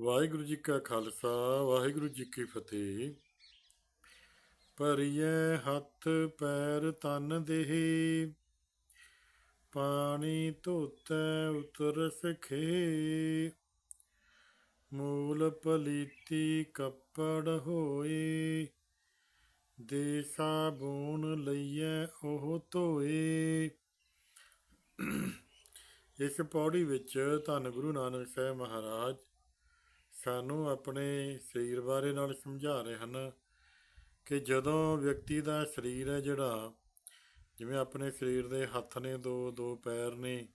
ਵਾਹਿਗੁਰੂ ਜੀ ਕਾ ਖਾਲਸਾ, ਵਾਹਿਗੁਰੂ ਜੀ ਕੀ ਫਤਿਹ। ਭਰੀਏ ਹੱਥ ਪੈਰ ਤਨ ਦੇਹੀ, ਪਾਣੀ ਧੋਤੈ ਉਤਰ ਸਖੇ। ਮੂਲ ਪਲੀਤੀ ਕੱਪੜ ਹੋਏ ਦੇ ਸਾਬੂਨ ਲਈਐ ਉਹ ਧੋਏ। ਇਸ ਪੌੜੀ ਵਿੱਚ ਧੰਨ ਗੁਰੂ ਨਾਨਕ ਸਾਹਿਬ ਮਹਾਰਾਜ ਸਾਨੂੰ ਆਪਣੇ ਸਰੀਰ ਬਾਰੇ ਨਾਲ ਸਮਝਾ ਰਹੇ ਹਨ ਕਿ ਜਦੋਂ ਵਿਅਕਤੀ ਦਾ ਸਰੀਰ ਹੈ ਜਿਹੜਾ, ਜਿਵੇਂ ਆਪਣੇ ਸਰੀਰ ਦੇ ਹੱਥ ਨੇ, ਦੋ ਦੋ ਪੈਰ ਨੇ,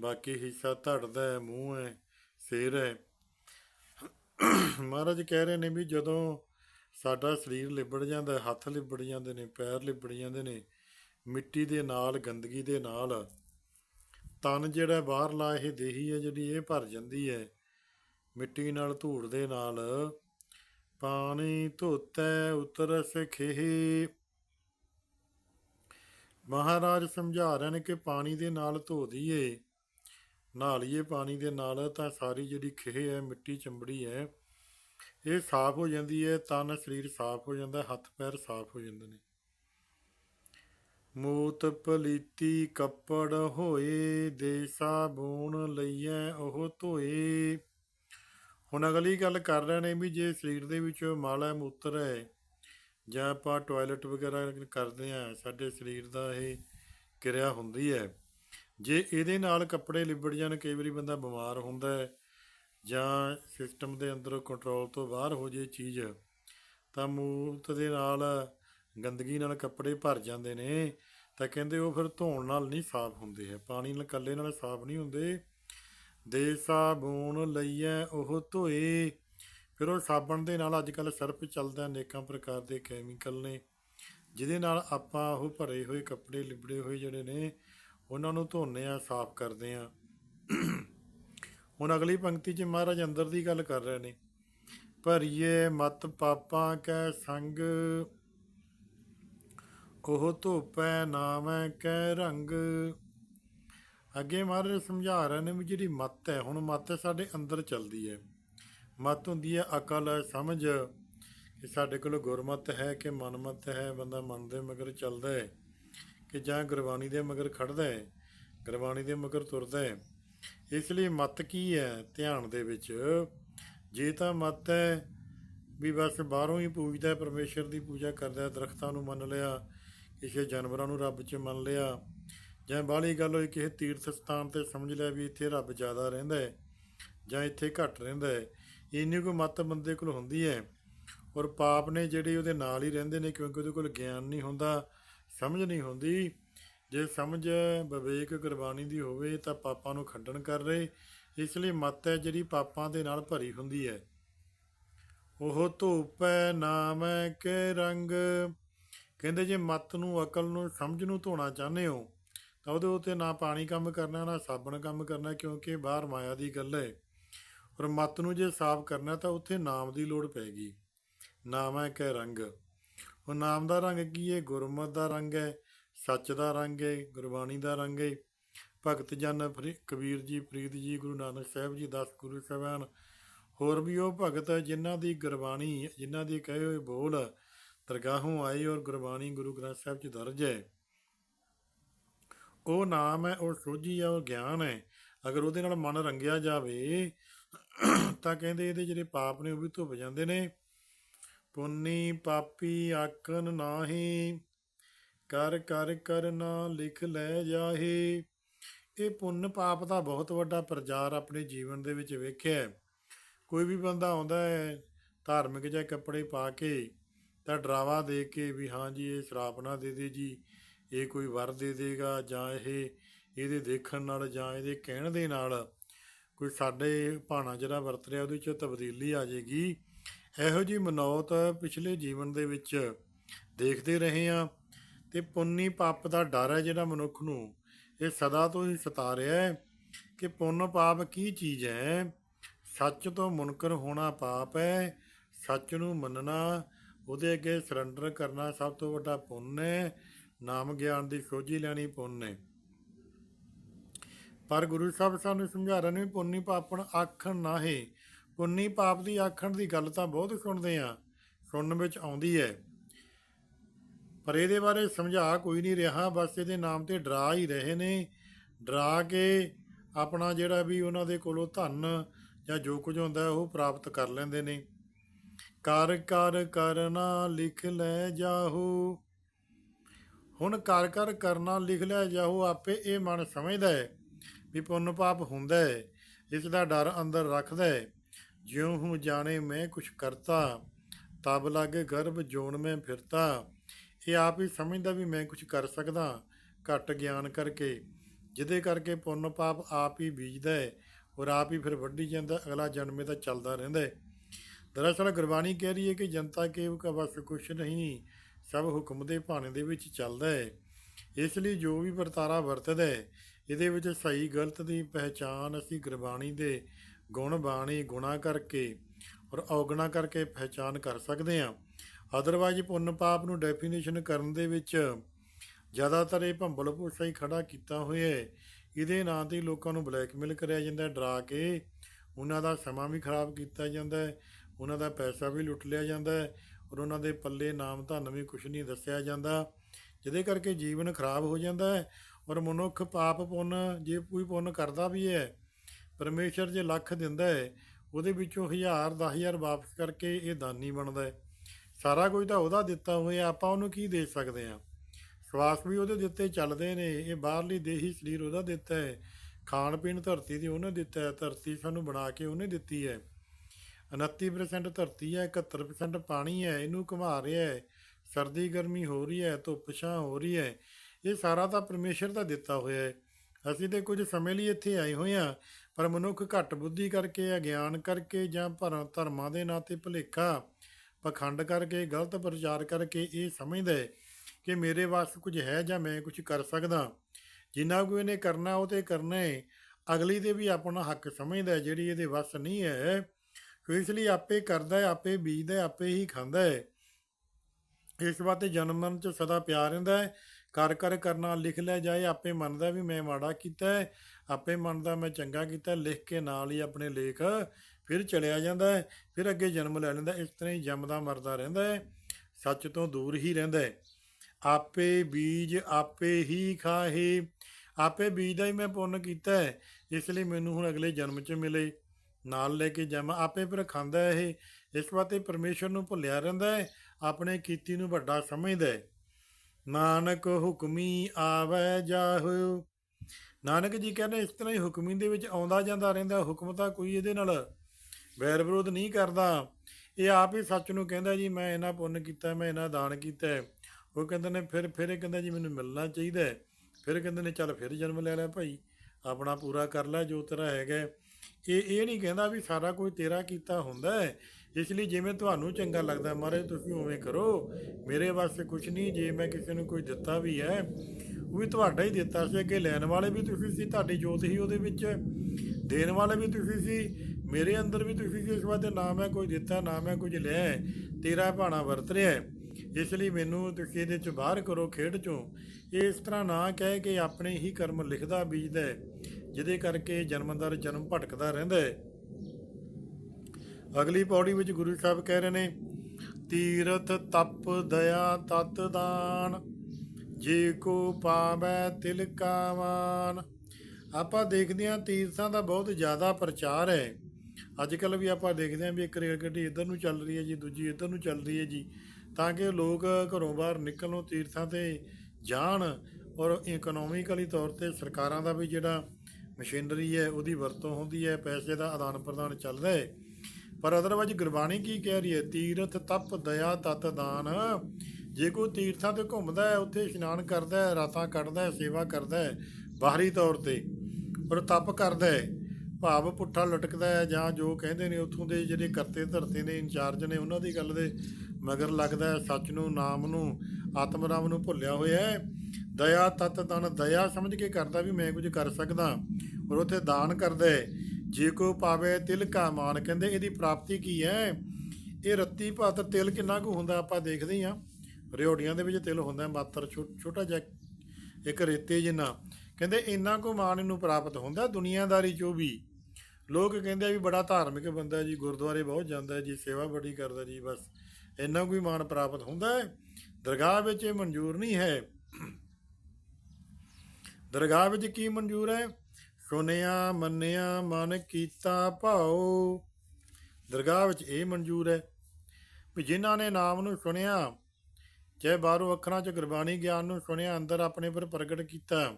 ਬਾਕੀ ਹਿੱਸਾ ਧੜ ਦਾ ਹੈ, ਮੂੰਹ ਹੈ, ਸਿਰ ਹੈ। ਮਹਾਰਾਜ ਕਹਿ ਰਹੇ ਨੇ ਵੀ ਜਦੋਂ ਸਾਡਾ ਸਰੀਰ ਲਿਬੜ ਜਾਂਦਾ ਹੱਥ ਲਿਬੜ ਜਾਂਦੇ ਨੇ, ਪੈਰ ਲਿਬੜ ਜਾਂਦੇ ਨੇ, ਮਿੱਟੀ ਦੇ ਨਾਲ, ਗੰਦਗੀ ਦੇ ਨਾਲ, ਤਨ ਜਿਹੜਾ ਬਾਹਰਲਾ ਇਹ ਦੇਹੀ ਹੈ, ਜਿਹੜੀ ਇਹ ਭਰ ਜਾਂਦੀ ਹੈ ਮਿੱਟੀ ਨਾਲ ਧੂੜ ਦੇ ਨਾਲ ਪਾਣੀ ਧੋਤੈ ਉਤਰਸ ਸਖੇ ਮਹਾਰਾਜ ਸਮਝਾ ਰਹੇ ਨੇ ਕਿ ਪਾਣੀ ਦੇ ਨਾਲ ਧੋ ਦਈਏ ਨਹਾ ਲਈਏ ਪਾਣੀ ਦੇ ਨਾਲ ਤਾਂ ਸਾਰੀ ਜਿਹੜੀ ਖੇਹ ਹੈ, ਮਿੱਟੀ ਚੰਬੜੀ ਹੈ, ਇਹ ਸਾਫ਼ ਹੋ ਜਾਂਦੀ ਹੈ, ਤਨ ਸਰੀਰ ਸਾਫ਼ ਹੋ ਜਾਂਦਾ, ਹੱਥ ਪੈਰ ਸਾਫ਼ ਹੋ ਜਾਂਦੇ ਨੇ। ਮੂਤ ਪਲੀਤੀ ਕੱਪੜ ਹੋਏ ਦੇ ਸਾਬੂਨ ਲਈਐ ਉਹ ਧੋਏ। ਹੁਣ ਅਗਲੀ ਗੱਲ ਕਰ ਰਹੇ ਨੇ ਵੀ ਜੇ ਸਰੀਰ ਦੇ ਵਿੱਚ ਮਾਲਾ ਮੂਤਰ ਹੈ ਜਾਂ ਆਪਾਂ ਟਾਇਲਟ ਵਗੈਰਾ ਕਰਦੇ ਆ ਸਾਡੇ ਸਰੀਰ ਦਾ ਇਹ ਕਿਰਿਆ ਹੁੰਦੀ ਹੈ। ਜੇ ਇਹਦੇ ਨਾਲ ਕੱਪੜੇ ਲਿਬੜ ਜਾਣ, ਕਈ ਵਾਰੀ ਬੰਦਾ ਬਿਮਾਰ ਹੁੰਦਾ ਹੈ ਜਾਂ ਸਿਸਟਮ ਦੇ ਅੰਦਰੋਂ ਕੰਟਰੋਲ ਤੋਂ ਬਾਹਰ ਹੋ ਜੇ ਚੀਜ਼, ਤਾਂ ਮੂਤ ਦੇ ਨਾਲ ਗੰਦਗੀ ਨਾਲ ਕੱਪੜੇ ਭਰ ਜਾਂਦੇ ਨੇ, ਤਾਂ ਕਹਿੰਦੇ ਉਹ ਫਿਰ ਧੋਣ ਨਾਲ ਨਹੀਂ ਸਾਫ਼ ਹੁੰਦੇ ਹੈ। ਪਾਣੀ ਨਾਲ, ਇਕੱਲੇ ਨਾਲ ਸਾਫ਼ ਨਹੀਂ ਹੁੰਦੇ। ਦੇ ਸਾਬੂਨ ਲਈਐ ਉਹ ਧੋਏ। ਫਿਰ ਉਹ ਸਾਬਣ ਦੇ ਨਾਲ ਅੱਜ ਕੱਲ ਸਰਫ ਚੱਲਦਾ ਅਨੇਕਾਂ ਪ੍ਰਕਾਰ ਦੇ ਕੈਮੀਕਲ ਨੇ, ਜਿਹਦੇ ਨਾਲ ਆਪਾਂ ਉਹ ਭਰੇ ਹੋਏ ਕੱਪੜੇ, ਲਿਬੜੇ ਹੋਏ ਜਿਹੜੇ ਨੇ, ਉਹਨਾਂ ਨੂੰ ਧੋਨੇ ਆ, ਸਾਫ਼ ਕਰਦੇ ਆ। ਹੁਣ ਅਗਲੀ ਪੰਕਤੀ 'ਚ ਮਹਾਰਾਜ ਅੰਦਰ ਦੀ ਗੱਲ ਕਰ ਰਹੇ ਨੇ। ਭਰੀਏ ਮਤ ਪਾਪਾਂ ਕੈ ਸੰਗ, ਉਹ ਧੋਪੈ ਨਾਮੈ ਕੈ ਰੰਗ। ਅੱਗੇ ਮਹਾਰਾਜ ਸਮਝਾ ਰਹੇ ਨੇ ਵੀ ਜਿਹੜੀ ਮਤ ਹੈ ਹੁਣ ਮਤ ਸਾਡੇ ਅੰਦਰ ਚੱਲਦੀ ਹੈ। ਮਤ ਹੁੰਦੀ ਹੈ ਅਕਲ ਸਮਝ। ਕਿ ਸਾਡੇ ਕੋਲ ਗੁਰਮਤ ਹੈ ਕਿ ਮਨਮਤ ਹੈ ਬੰਦਾ ਮਨ ਦੇ ਮਗਰ ਚੱਲਦਾ ਹੈ ਕਿ ਜਾਂ ਗੁਰਬਾਣੀ ਦੇ ਮਗਰ ਖੜਦਾ ਹੈ ਗੁਰਬਾਣੀ ਦੇ ਮਗਰ ਤੁਰਦਾ ਹੈ। ਇਸ ਲਈ ਮਤ ਕੀ ਹੈ ਧਿਆਨ ਦੇ ਵਿੱਚ? ਜੇ ਤਾਂ ਮਤ ਹੈ ਵੀ ਬਸ ਬਾਹਰੋਂ ਹੀ ਪੂਜਦਾ ਹੈ, ਪਰਮੇਸ਼ਰ ਦੀ ਪੂਜਾ ਕਰਦਾ ਹੈ, ਦਰਖਤਾਂ ਨੂੰ ਮੰਨ ਲਿਆ ਕਿਸੇ ਜਾਨਵਰਾਂ ਨੂੰ ਰੱਬ 'ਚ ਮੰਨ ਲਿਆ ਜਾਂ ਬਾਹਲੀ ਗੱਲ ਹੋਈ ਕਿਸੇ ਤੀਰਥ ਸਥਾਨ ਤੇ ਸਮਝ ਲਿਆ ਵੀ ਇੱਥੇ ਰੱਬ ਜ਼ਿਆਦਾ ਰਹਿੰਦਾ ਹੈ ਜਾਂ ਇੱਥੇ ਘੱਟ ਰਹਿੰਦਾ ਹੈ, ਇੰਨੀ ਕੋਈ ਮਤ ਬੰਦੇ ਕੋਲ ਹੁੰਦੀ ਹੈ ਔਰ ਪਾਪ ਨੇ ਜਿਹੜੇ ਉਹਦੇ ਨਾਲ ਹੀ ਰਹਿੰਦੇ ਨੇ ਕਿਉਂਕਿ ਉਹਦੇ ਕੋਲ ਗਿਆਨ ਨਹੀਂ ਹੁੰਦਾ, ਸਮਝ ਨਹੀਂ ਹੁੰਦੀ। ਜੇ ਸਮਝ ਵਿਵੇਕ ਗੁਰਬਾਣੀ ਦੀ ਹੋਵੇ ਤਾਂ ਪਾਪਾਂ ਨੂੰ ਖੰਡਨ ਕਰ ਰਹੇ, ਇਸ ਲਈ ਮਤ ਹੈ ਜਿਹੜੀ ਪਾਪਾਂ ਦੇ ਨਾਲ ਭਰੀ ਹੁੰਦੀ ਹੈ। ਉਹ ਧੂਪੈ ਨਾਮੈ ਕੇ ਰੰਗ। ਕਹਿੰਦੇ ਜੇ ਮਤ ਨੂੰ, ਅਕਲ ਨੂੰ, ਸਮਝ ਨੂੰ ਧੋਣਾ ਚਾਹੁੰਦੇ ਹੋ ਤਾਂ ਉਹਦੇ ਉੱਤੇ ਨਾ ਪਾਣੀ ਕੰਮ ਕਰਨਾ, ਨਾ ਸਾਬਣ ਕੰਮ ਕਰਨਾ, ਕਿਉਂਕਿ ਬਾਹਰ ਮਾਇਆ ਦੀ ਗੱਲ ਹੈ। ਔਰ ਮਤ ਨੂੰ ਜੇ ਸਾਫ਼ ਕਰਨਾ ਤਾਂ ਉੱਥੇ ਨਾਮ ਦੀ ਲੋੜ ਪੈਗੀ। ਨਾਮ ਹੈ ਕਿ ਰੰਗ। ਉਹ ਨਾਮ ਦਾ ਰੰਗ ਕੀ ਹੈ? ਗੁਰਮਤ ਦਾ ਰੰਗ ਹੈ, ਸੱਚ ਦਾ ਰੰਗ ਹੈ, ਗੁਰਬਾਣੀ ਦਾ ਰੰਗ ਹੈ। ਭਗਤ ਜਨ ਫਰੀ- ਕਬੀਰ ਜੀ ਫਰੀਦ ਜੀ, ਗੁਰੂ ਨਾਨਕ ਸਾਹਿਬ ਜੀ, ਦਸ ਗੁਰੂ ਸਾਹਿਬਾਨ। ਹੋਰ ਵੀ ਉਹ ਭਗਤ ਹੈ ਜਿਨ੍ਹਾਂ ਦੀ ਗੁਰਬਾਣੀ, ਜਿਨ੍ਹਾਂ ਦੀ ਕਹੇ ਹੋਏ ਬੋਲ ਦਰਗਾਹੋਂ ਆਏ ਔਰ ਗੁਰਬਾਣੀ ਗੁਰੂ ਗ੍ਰੰਥ ਸਾਹਿਬ 'ਚ ਦਰਜ ਹੈ। ਉਹ ਨਾਮ ਹੈ, ਉਹ ਸੋਝੀ ਹੈ, ਉਹ ਗਿਆਨ ਹੈ। ਅਗਰ ਉਹਦੇ ਨਾਲ ਮਨ ਰੰਗਿਆ ਜਾਵੇ, ਤਾਂ ਕਹਿੰਦੇ ਇਹਦੇ ਜਿਹੜੇ ਪਾਪ ਨੇ ਉਹ ਵੀ ਧੁੱਪ ਜਾਂਦੇ ਨੇ। ਪੁੰਨੀ ਪਾਪੀ ਆਕਨ ਨਾਹੀ, ਕਰ ਕਰ ਕਰਨਾ ਲਿਖ ਲੈ ਜਾਹੇ। ਇਹ ਪੁੰਨ ਪਾਪ ਦਾ ਬਹੁਤ ਵੱਡਾ ਪ੍ਰਚਾਰ ਆਪਣੇ ਜੀਵਨ ਦੇ ਵਿੱਚ ਵੇਖਿਆ ਕੋਈ ਵੀ ਬੰਦਾ ਆਉਂਦਾ ਹੈ, ਧਾਰਮਿਕ ਜਿਹੇ ਕੱਪੜੇ ਪਾ ਕੇ, ਤਾਂ ਡਰਾਵਾ ਦੇ ਕੇ ਵੀ, ਹਾਂ ਜੀ, ਇਹ ਸ਼ਰਾਪ ਨਾ ਦੇ ਦੇ ਜੀ। ਇਹ ਕੋਈ ਵਰ ਦੇ ਦੇਗਾ ਜਾਂ ਇਹ ਇਹਦੇ ਦੇਖਣ ਨਾਲ ਜਾਂ ਇਹਦੇ ਕਹਿਣ ਦੇ ਨਾਲ ਕੋਈ ਸਾਡੇ ਭਾਣਾ ਜਿਹੜਾ ਵਰਤ ਰਿਹਾ ਉਹਦੇ 'ਚ ਤਬਦੀਲੀ ਆ ਜਾਏਗੀ। ਇਹੋ ਜੀ ਮਨੌਤ ਪਿਛਲੇ ਜੀਵਨ ਦੇ ਵਿੱਚ ਦੇਖਦੇ ਰਹੇ ਆ ਤੇ ਪੁੰਨੀ ਪਾਪ ਦਾ ਡਰ ਹੈ ਜਿਹੜਾ ਮਨੁੱਖ ਨੂੰ ਇਹ ਸਦਾ ਤੋਂ ਹੀ ਸਤਾ ਰਿਹਾ ਹੈ ਕਿ ਪੁੰਨ ਪਾਪ ਕੀ ਚੀਜ਼ ਹੈ? ਸੱਚ ਤੋਂ ਮੁਨਕਰ ਹੋਣਾ ਪਾਪ ਹੈ, ਸੱਚ ਨੂੰ ਮੰਨਣਾ, ਉਹਦੇ ਅੱਗੇ ਸਰੈਂਡਰ ਕਰਨਾ ਸਭ ਤੋਂ ਵੱਡਾ ਪੁੰਨ ਹੈ। ਨਾਮ ਗਿਆਨ ਦੀ ਸੋਝੀ ਲੈਣੀ ਪੁੰਨ। ਹੈ ਪਰ ਗੁਰੂ ਸਾਹਿਬ ਸਾਨੂੰ ਸਮਝਾ ਰਹੇ ਨੇ ਪੁੰਨੀ ਪਾਪਣ ਆਖਣ ਨਾਹੀ। ਪੁੰਨੀ ਪਾਪ ਦੀ ਆਖਣ ਦੀ ਗੱਲ ਤਾਂ ਬਹੁਤ ਸੁਣਦੇ ਆ ਸੁਣਨ ਵਿੱਚ ਆਉਂਦੀ ਹੈ। ਪਰ ਇਹਦੇ ਬਾਰੇ ਸਮਝਾ ਕੋਈ ਨਹੀਂ ਰਿਹਾ, ਬਸ ਇਹਦੇ ਨਾਮ ਤੇ ਡਰਾ ਹੀ ਰਹੇ ਨੇ। ਡਰਾ ਕੇ ਆਪਣਾ ਜਿਹੜਾ ਵੀ ਉਹਨਾਂ ਦੇ ਕੋਲੋਂ ਧਨ ਜਾਂ ਜੋ ਕੁਝ ਹੁੰਦਾ ਉਹ ਪ੍ਰਾਪਤ ਕਰ ਲੈਂਦੇ ਨੇ। ਕਰ ਕਰ ਕਰਨਾ ਲਿਖ ਲੈ ਜਾਹੂ ਹੁਣ ਕਰ ਕਰ ਕਰਨਾ ਲਿਖ ਲਿਆ ਜਾਹੂ, ਆਪੇ ਇਹ ਮਨ ਸਮਝਦਾ ਹੈ ਵੀ ਪੁੰਨ ਪਾਪ ਹੁੰਦਾ ਹੈ, ਇਸ ਦਾ ਡਰ ਅੰਦਰ ਰੱਖਦਾ ਹੈ। ਜਿਉਂ ਹੂੰ ਜਾਣੇ ਮੈਂ ਕੁਛ ਕਰਤਾ, ਤਬ ਲਾਗੇ ਗਰਭ ਜੋਨ ਮੈਂ ਫਿਰਤਾ। ਇਹ ਆਪ ਹੀ ਸਮਝਦਾ ਵੀ ਮੈਂ ਕੁਛ ਕਰ ਸਕਦਾ, ਘੱਟ ਗਿਆਨ ਕਰਕੇ। ਜਿਹਦੇ ਕਰਕੇ ਪੁੰਨ ਪਾਪ ਆਪ ਹੀ ਬੀਜਦਾ ਹੈ ਔਰ ਆਪ ਹੀ ਫਿਰ ਵੱਢੀ ਜਾਂਦਾ, ਅਗਲਾ ਜਨਮੇ ਤਾਂ ਚੱਲਦਾ ਰਹਿੰਦਾ ਹੈ। ਦਰਅਸਲ ਗੁਰਬਾਣੀ ਕਹਿ ਰਹੀ ਹੈ ਕਿ ਜਨਤਾ ਕੇ ਕਾ ਕੁਛ ਨਹੀਂ ਸਭ ਹੁਕਮ ਦੇ ਭਾਣੇ ਦੇ ਵਿੱਚ ਚੱਲਦਾ ਹੈ ਇਸ ਲਈ ਜੋ ਵੀ ਵਰਤਾਰਾ ਵਰਤਦਾ ਹੈ ਇਹਦੇ ਵਿੱਚ ਸਹੀ, ਗਲਤ ਦੀ ਪਹਿਚਾਨ ਅਸੀਂ ਗੁਰਬਾਣੀ ਦੇ ਗੁਣ ਬਾਣੀ, ਗੁਣਾ ਕਰਕੇ ਔਰ ਔਗਣਾ ਕਰਕੇ ਪਹਿਚਾਨ ਕਰ ਸਕਦੇ ਹਾਂ। ਅਦਰਵਾਈਜ਼ ਪੁੰਨ ਪਾਪ ਨੂੰ ਡੈਫੀਨੇਸ਼ਨ ਕਰਨ ਦੇ ਵਿੱਚ ਜ਼ਿਆਦਾਤਰ ਇਹ ਭੰਬਲ ਭੂਸਾ ਹੀ ਖੜਾ ਕੀਤਾ ਹੋਇਆ ਹੈ ਇਹਦੇ ਨਾਂ ਤੇ ਲੋਕਾਂ ਨੂੰ ਬਲੈਕਮੇਲ ਕਰਿਆ ਜਾਂਦਾ, ਡਰਾ ਕੇ ਉਹਨਾਂ ਦਾ ਸਮਾਂ ਵੀ ਖਰਾਬ ਕੀਤਾ ਜਾਂਦਾ ਹੈ ਉਹਨਾਂ ਦਾ ਪੈਸਾ ਵੀ ਲੁੱਟ ਲਿਆ ਜਾਂਦਾ ਹੈ ਔਰ ਉਹਨਾਂ ਦੇ ਪੱਲੇ ਨਾਮ ਧਨ ਵੀ ਕੁਛ ਨਹੀਂ ਦੱਸਿਆ ਜਾਂਦਾ, ਜਿਹਦੇ ਕਰਕੇ ਜੀਵਨ ਖਰਾਬ ਹੋ ਜਾਂਦਾ ਹੈ ਔਰ ਮਨੁੱਖ ਪਾਪ ਪੁੰਨ ਜੇ ਕੋਈ ਪੁੰਨ ਕਰਦਾ ਵੀ ਹੈ, ਪਰਮੇਸ਼ਰ ਜੇ ਲੱਖ ਦਿੰਦਾ ਹੈ, ਉਹਦੇ ਵਿੱਚੋਂ ਹਜ਼ਾਰ 10000 ਵਾਪਸ ਕਰਕੇ ਇਹ ਦਾਨੀ ਬਣਦਾ ਹੈ। ਸਾਰਾ ਕੁਝ ਤਾਂ ਉਹਦਾ ਦਿੱਤਾ ਹੋਇਆ, ਆਪਾਂ ਉਹਨੂੰ ਕੀ ਦੇ ਸਕਦੇ ਹਾਂ? ਸਵਾਸ ਵੀ ਉਹਦੇ ਦਿੱਤੇ ਚੱਲਦੇ ਨੇ, ਇਹ ਬਾਹਰਲੀ ਦੇਹੀ ਸਰੀਰ ਉਹਦਾ ਦਿੱਤਾ ਹੈ, ਖਾਣ ਪੀਣ ਧਰਤੀ ਦੀ ਉਹਨੇ ਦਿੱਤਾ ਹੈ, ਧਰਤੀ ਸਾਨੂੰ ਬਣਾ ਕੇ ਉਹਨੇ ਦਿੱਤੀ ਹੈ। 29% ਧਰਤੀ ਹੈ 71% ਪਾਣੀ ਹੈ, ਇਹਨੂੰ ਘੁਮਾ ਰਿਹਾ ਹੈ, ਸਰਦੀ ਗਰਮੀ ਹੋ ਰਹੀ ਹੈ, ਧੁੱਪ ਛਾਂ ਹੋ ਰਹੀ ਹੈ, ਇਹ ਸਾਰਾ ਤਾਂ ਪਰਮੇਸ਼ਰ ਦਾ ਦਿੱਤਾ ਹੋਇਆ ਹੈ। ਅਸੀਂ ਤੇ ਕੁਝ ਸਮੇਂ ਲਈ ਇੱਥੇ ਆਏ ਹੋਏ ਹਾਂ, ਪਰ ਮਨੁੱਖ ਘੱਟ ਬੁੱਧੀ ਕਰਕੇ ਅਗਿਆਨ ਕਰਕੇ ਜਾਂ ਭਰ, ਧਰਮਾਂ ਦੇ ਨਾਂ ਤੇ ਭੁਲੇਖਾ, ਪਖੰਡ ਕਰਕੇ, ਗਲਤ ਪ੍ਰਚਾਰ ਕਰਕੇ ਇਹ ਸਮਝਦਾ ਹੈ ਕਿ ਮੇਰੇ ਵੱਸ ਕੁਝ ਹੈ ਜਾਂ ਮੈਂ ਕੁਝ ਕਰ ਸਕਦਾ। ਜਿੰਨਾ ਕੋਈ ਇਹਨੇ ਕਰਨਾ, ਉਹ ਤੇ ਕਰਨਾ ਹੈ। ਅਗਲੀ 'ਤੇ ਵੀ ਆਪਣਾ ਹੱਕ ਸਮਝਦਾ ਜਿਹੜੀ ਇਹਦੇ ਵੱਸ ਨਹੀਂ ਹੈ ਇਸ ਲਈ ਆਪੇ ਕਰਦਾ ਹੈ, ਆਪੇ ਬੀਜਦਾ ਹੈ, ਆਪੇ ਹੀ ਖਾਂਦਾ ਹੈ। ਇਸ ਵਾਸਤੇ ਜਨਮ ਮਰਨ ਚ ਸਦਾ ਪਿਆਰ ਰਹਿੰਦਾ ਹੈ। ਕਰ ਕਰ ਕਰਨਾ ਲਿਖ ਲੈ ਜਾਏ, ਆਪੇ ਮੰਨਦਾ ਵੀ ਮੈਂ ਮਾੜਾ ਕੀਤਾ ਹੈ, ਆਪੇ ਮੰਨਦਾ ਮੈਂ ਚੰਗਾ ਕੀਤਾ ਲਿਖ ਕੇ ਨਾਲ ਹੀ ਆਪਣੇ ਲੇਖ ਫਿਰ ਚਲਿਆ ਜਾਂਦਾ ਹੈ, ਫਿਰ ਅੱਗੇ ਜਨਮ ਲੈ ਲੈਂਦਾ ਇਸ ਤਰ੍ਹਾਂ ਹੀ ਜੰਮਦਾ ਮਰਦਾ ਰਹਿੰਦਾ ਹੈ, ਸੱਚ ਤੋਂ ਦੂਰ ਹੀ ਰਹਿੰਦਾ ਹੈ। ਆਪੇ ਬੀਜ, ਆਪੇ ਹੀ ਖਾਹੇ, ਆਪੇ ਬੀਜਦਾ ਹੀ ਮੈਂ ਪੁੰਨ ਕੀਤਾ ਹੈ, ਇਸ ਲਈ ਮੈਨੂੰ ਹੁਣ ਅਗਲੇ ਜਨਮ 'ਚ ਮਿਲੇ। ਨਾਲ ਲੈ ਕੇ ਜਾਵਾਂ। ਆਪੇ ਫਿਰ ਖਾਂਦਾ ਇਹ। ਇਸ ਵਾਸਤੇ ਪਰਮੇਸ਼ਰ ਨੂੰ ਭੁੱਲਿਆ ਰਹਿੰਦਾ ਹੈ। ਆਪਣੇ ਕੀਤੀ ਨੂੰ ਵੱਡਾ ਸਮਝਦਾ ਹੈ। ਨਾਨਕ ਹੁਕਮੀ ਆਵੈ ਜਾਹੂ। ਨਾਨਕ ਜੀ ਕਹਿੰਦੇ, ਇਸ ਤਰ੍ਹਾਂ ਹੀ ਹੁਕਮੀ ਦੇ ਵਿੱਚ ਆਉਂਦਾ ਜਾਂਦਾ ਰਹਿੰਦਾ। ਹੁਕਮ ਤਾਂ ਕੋਈ ਇਹਦੇ ਨਾਲ ਵੈਰ ਵਿਰੋਧ ਨਹੀਂ ਕਰਦਾ। ਇਹ ਆਪ ਹੀ ਸੱਚ ਨੂੰ ਕਹਿੰਦਾ, ਜੀ, ਮੈਂ ਇਹਨਾਂ ਪੁੰਨ ਕੀਤਾ, ਮੈਂ ਇਹਨਾਂ ਦਾਨ ਕੀਤਾ ਉਹ ਕਹਿੰਦੇ ਨੇ, ਫਿਰ ਫਿਰ ਇਹ ਕਹਿੰਦਾ, ਜੀ, ਮੈਨੂੰ ਮਿਲਣਾ ਚਾਹੀਦਾ ਫਿਰ ਕਹਿੰਦੇ ਨੇ, ਚੱਲ, ਫਿਰ ਜਨਮ ਲੈ ਲੈ ਭਾਈ। ਆਪਣਾ ਪੂਰਾ ਕਰ ਲੈ, ਜੋ ਤੇਰਾ ਹੈਗਾ ਇਹ ਇਹ ਨਹੀਂ ਕਹਿੰਦਾ ਵੀ ਸਾਰਾ ਕੁਝ ਤੇਰਾ ਕੀਤਾ ਹੁੰਦਾ ਹੈ। ਇਸ ਲਈ ਜਿਵੇਂ ਤੁਹਾਨੂੰ ਚੰਗਾ ਲੱਗਦਾ ਮਹਾਰਾਜ, ਤੁਸੀਂ ਉਵੇਂ ਕਰੋ। ਮੇਰੇ ਵਾਸਤੇ ਕੁਝ ਨਹੀਂ, ਜੇ ਮੈਂ ਕਿਸੇ ਨੂੰ ਕੋਈ ਦਿੱਤਾ ਵੀ ਹੈ, ਉਹ ਵੀ ਤੁਹਾਡਾ ਹੀ ਦਿੱਤਾ ਸੀ। ਅੱਗੇ ਲੈਣ ਵਾਲੇ ਵੀ ਤੁਸੀਂ ਸੀ, ਤੁਹਾਡੀ ਜੋਤ ਹੀ ਉਹਦੇ ਵਿੱਚ। ਦੇਣ ਵਾਲੇ ਵੀ ਤੁਸੀਂ ਸੀ, ਮੇਰੇ ਅੰਦਰ ਵੀ ਤੁਸੀਂ ਸੀ, ਇਸ ਵਾਸਤੇ ਨਾ ਮੈਂ ਕੋਈ ਦਿੱਤਾ, ਨਾ ਮੈਂ ਕੁਝ ਲਿਆ ਤੇਰਾ ਭਾਣਾ ਵਰਤ ਰਿਹਾ ਇਸ ਲਈ ਮੈਨੂੰ ਤੁਸੀਂ ਇਹਦੇ ਚ ਬਾਹਰ ਕਰੋ, ਖੇਡ ਚੋਂ। ਇਹ ਇਸ ਤਰ੍ਹਾਂ ਨਾ ਕਹਿ ਕੇ ਆਪਣੇ ਹੀ ਕਰਮ ਲਿਖਦਾ, ਬੀਜਦਾ ਜਿਹਦੇ ਕਰਕੇ ਜਨਮਦਰ ਜਨਮ ਭਟਕਦਾ ਰਹਿੰਦਾ ਹੈ। ਅਗਲੀ ਪੌੜੀ ਵਿੱਚ ਗੁਰੂ ਸਾਹਿਬ ਕਹਿ ਰਹੇ ਨੇ, ਤੀਰਥ ਤਪ ਦਇਆ ਤਤ ਦਾਨ, ਜੇ ਕੋ ਪਾਵੈ ਤਿਲ ਕਾਵਾਨ। ਆਪਾਂ ਦੇਖਦੇ ਹਾਂ ਤੀਰਥਾਂ ਦਾ ਬਹੁਤ ਜ਼ਿਆਦਾ ਪ੍ਰਚਾਰ ਹੈ। ਅੱਜ ਕੱਲ ਵੀ ਆਪਾਂ ਦੇਖਦੇ ਹਾਂ ਵੀ ਇੱਕ ਰੇਲ ਗੱਡੀ ਇੱਧਰ ਨੂੰ ਚੱਲ ਰਹੀ ਹੈ ਜੀ, ਦੂਜੀ ਇੱਧਰ ਨੂੰ ਚੱਲ ਰਹੀ ਹੈ ਜੀ, ਤਾਂ ਕਿ ਲੋਕ ਘਰੋਂ ਬਾਹਰ ਨਿਕਲਣੋਂ, ਤੀਰਥਾਂ ਤੇ ਜਾਣ ਔਰ ਇਕਨੋਮਿਕਲੀ ਤੌਰ ਤੇ ਸਰਕਾਰਾਂ ਦਾ ਵੀ ਜਿਹੜਾ ਮਸ਼ੀਨਰੀ ਹੈ, ਉਹਦੀ ਵਰਤੋਂ ਹੁੰਦੀ ਹੈ, ਪੈਸੇ ਦਾ ਆਦਾਨ ਪ੍ਰਦਾਨ ਚੱਲਦਾ ਹੈ। ਪਰ ਅਦਰਵਾਈਜ਼ ਗੁਰਬਾਣੀ ਕੀ ਕਹਿ ਰਹੀ ਹੈ? ਤੀਰਥ ਤਪ ਦਇਆ ਤਤ ਦਾਨ। ਜੇ ਕੋਈ ਤੀਰਥਾਂ ਤੇ ਘੁੰਮਦਾ ਹੈ, ਉੱਥੇ ਇਸ਼ਨਾਨ ਕਰਦਾ ਹੈ, ਰਾਤਾਂ ਕੱਢਦਾ ਹੈ, ਸੇਵਾ ਕਰਦਾ ਹੈ, ਬਾਹਰੀ ਤੌਰ ਤੇ ਪਰ ਤਪ ਕਰਦਾ ਹੈ, ਭਾਵ ਪੁੱਠਾ ਲਟਕਦਾ ਹੈ ਜਾਂ ਜੋ ਕਹਿੰਦੇ ਨੇ, ਉੱਥੋਂ ਦੇ ਜਿਹੜੇ ਕਰਤੇ ਧਰਤੇ ਨੇ, ਇੰਚਾਰਜ ਨੇ, ਉਹਨਾਂ ਦੀ ਗੱਲ ਦੇ ਮਗਰ ਲੱਗਦਾ ਸੱਚ ਨੂੰ, ਨਾਮ ਨੂੰ, ਆਤਮ ਰਾਮ ਨੂੰ ਭੁੱਲਿਆ ਹੋਇਆ ਹੈ। ਦਇਆ ਤਤ ਦਾਨ ਦਇਆ ਸਮਝ ਕੇ ਕਰਦਾ ਵੀ ਮੈਂ ਕੁਝ ਕਰ ਸਕਦਾ ਔਰ ਉੱਥੇ ਦਾਨ ਕਰਦਾ ਹੈ। ਜੇ ਕੋ ਪਾਵੇ ਤਿਲ ਕਾ ਮਾਨ, ਕਹਿੰਦੇ ਇਹਦੀ ਪ੍ਰਾਪਤੀ ਕੀ ਹੈ? ਇਹ ਰੱਤੀ ਭਾਤ ਤਿਲ ਕਿੰਨਾ ਕੁ ਹੁੰਦਾ ਆਪਾਂ ਦੇਖਦੇ ਹਾਂ ਰਿਓੜੀਆਂ ਦੇ ਵਿੱਚ ਤਿਲ ਹੁੰਦਾ ਮਾਤਰ ਛੋ- ਛੋਟਾ ਜਿਹਾ ਇੱਕ ਰੇਤੇ ਜਿੰਨਾ। ਕਹਿੰਦੇ ਇੰਨਾ ਕੁ ਮਾਨ ਇਹਨੂੰ ਪ੍ਰਾਪਤ ਹੁੰਦਾ ਦੁਨੀਆਦਾਰੀ ਚੋਂ ਵੀ। ਲੋਕ ਕਹਿੰਦੇ ਆ ਵੀ ਬੜਾ ਧਾਰਮਿਕ ਬੰਦਾ ਜੀ, ਗੁਰਦੁਆਰੇ ਬਹੁਤ ਜਾਂਦਾ ਜੀ, ਸੇਵਾ ਬੜੀ ਕਰਦਾ ਜੀ, ਬਸ। ਇੰਨਾ ਕੋਈ ਮਾਣ ਪ੍ਰਾਪਤ ਹੁੰਦਾ ਹੈ? ਦਰਗਾਹ ਵਿੱਚ ਇਹ ਮਨਜ਼ੂਰ ਨਹੀਂ ਹੈ। ਦਰਗਾਹ ਵਿੱਚ ਕੀ ਮਨਜ਼ੂਰ ਹੈ? ਸੁਨਿਆ ਮੰਨਿਆ, ਮਨ ਕੀਤਾ ਭਾਉ। ਦਰਗਾਹ ਵਿੱਚ ਇਹ ਮਨਜ਼ੂਰ ਹੈ ਵੀ ਜਿਨ੍ਹਾਂ ਨੇ ਨਾਮ ਨੂੰ ਸੁਣਿਆ, ਚਾਹੇ ਬਾਹਰੋਂ ਅੱਖਰਾਂ 'ਚ ਗੁਰਬਾਣੀ ਗਿਆਨ ਨੂੰ ਸੁਣਿਆ, ਅੰਦਰ ਆਪਣੇ ਪਰ ਪ੍ਰਗਟ ਕੀਤਾ,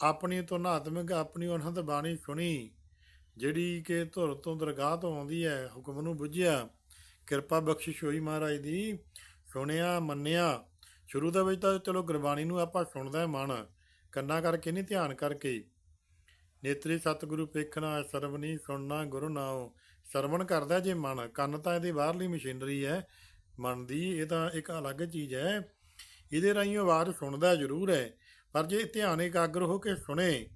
ਆਪਣੀ ਤੁਨਾਤਮਿਕ ਆਪਣੀ ਅਨੰਦ ਬਾਣੀ ਸੁਣੀ, ਜਿਹੜੀ ਕਿ ਧੁਰ ਤੋਂ ਦਰਗਾਹ ਤੋਂ ਆਉਂਦੀ ਹੈ, ਹੁਕਮ ਨੂੰ ਬੁੱਝਿਆ। ਕਿਰਪਾ ਬਖਸ਼ਿਸ਼ ਹੋਈ ਮਹਾਰਾਜ ਦੀ। ਸੁਣਿਆ, ਮੰਨਿਆ। ਸ਼ੁਰੂ ਦੇ ਵਿੱਚ ਤਾਂ ਚਲੋ ਗੁਰਬਾਣੀ ਨੂੰ ਆਪਾਂ ਸੁਣਦਾ ਮਨ, ਕੰਨਾਂ ਕਰਕੇ ਨਹੀਂ, ਧਿਆਨ ਕਰਕੇ। ਨੇਤਰੀ ਸਤਿਗੁਰੂ ਪੇਖਣਾ ਸਰਵਣੀ ਸੁਣਨਾ, ਗੁਰੂ ਨਾਮ ਸਰਵਣ ਕਰਦਾ ਜੇ ਮਨ, ਕੰਨ ਤਾਂ ਇਹਦੀ ਬਾਹਰਲੀ ਮਸ਼ੀਨਰੀ ਹੈ। ਮਨ ਦੀ ਇਹ ਤਾਂ ਇੱਕ ਅਲੱਗ ਚੀਜ਼ ਹੈ। ਇਹਦੇ ਰਾਹੀਂ ਉਹ ਆਵਾਜ਼ ਸੁਣਦਾ ਜ਼ਰੂਰ ਹੈ। ਪਰ ਜੇ ਧਿਆਨ ਇਕਾਗਰ ਹੋ ਕੇ ਸੁਣੇ,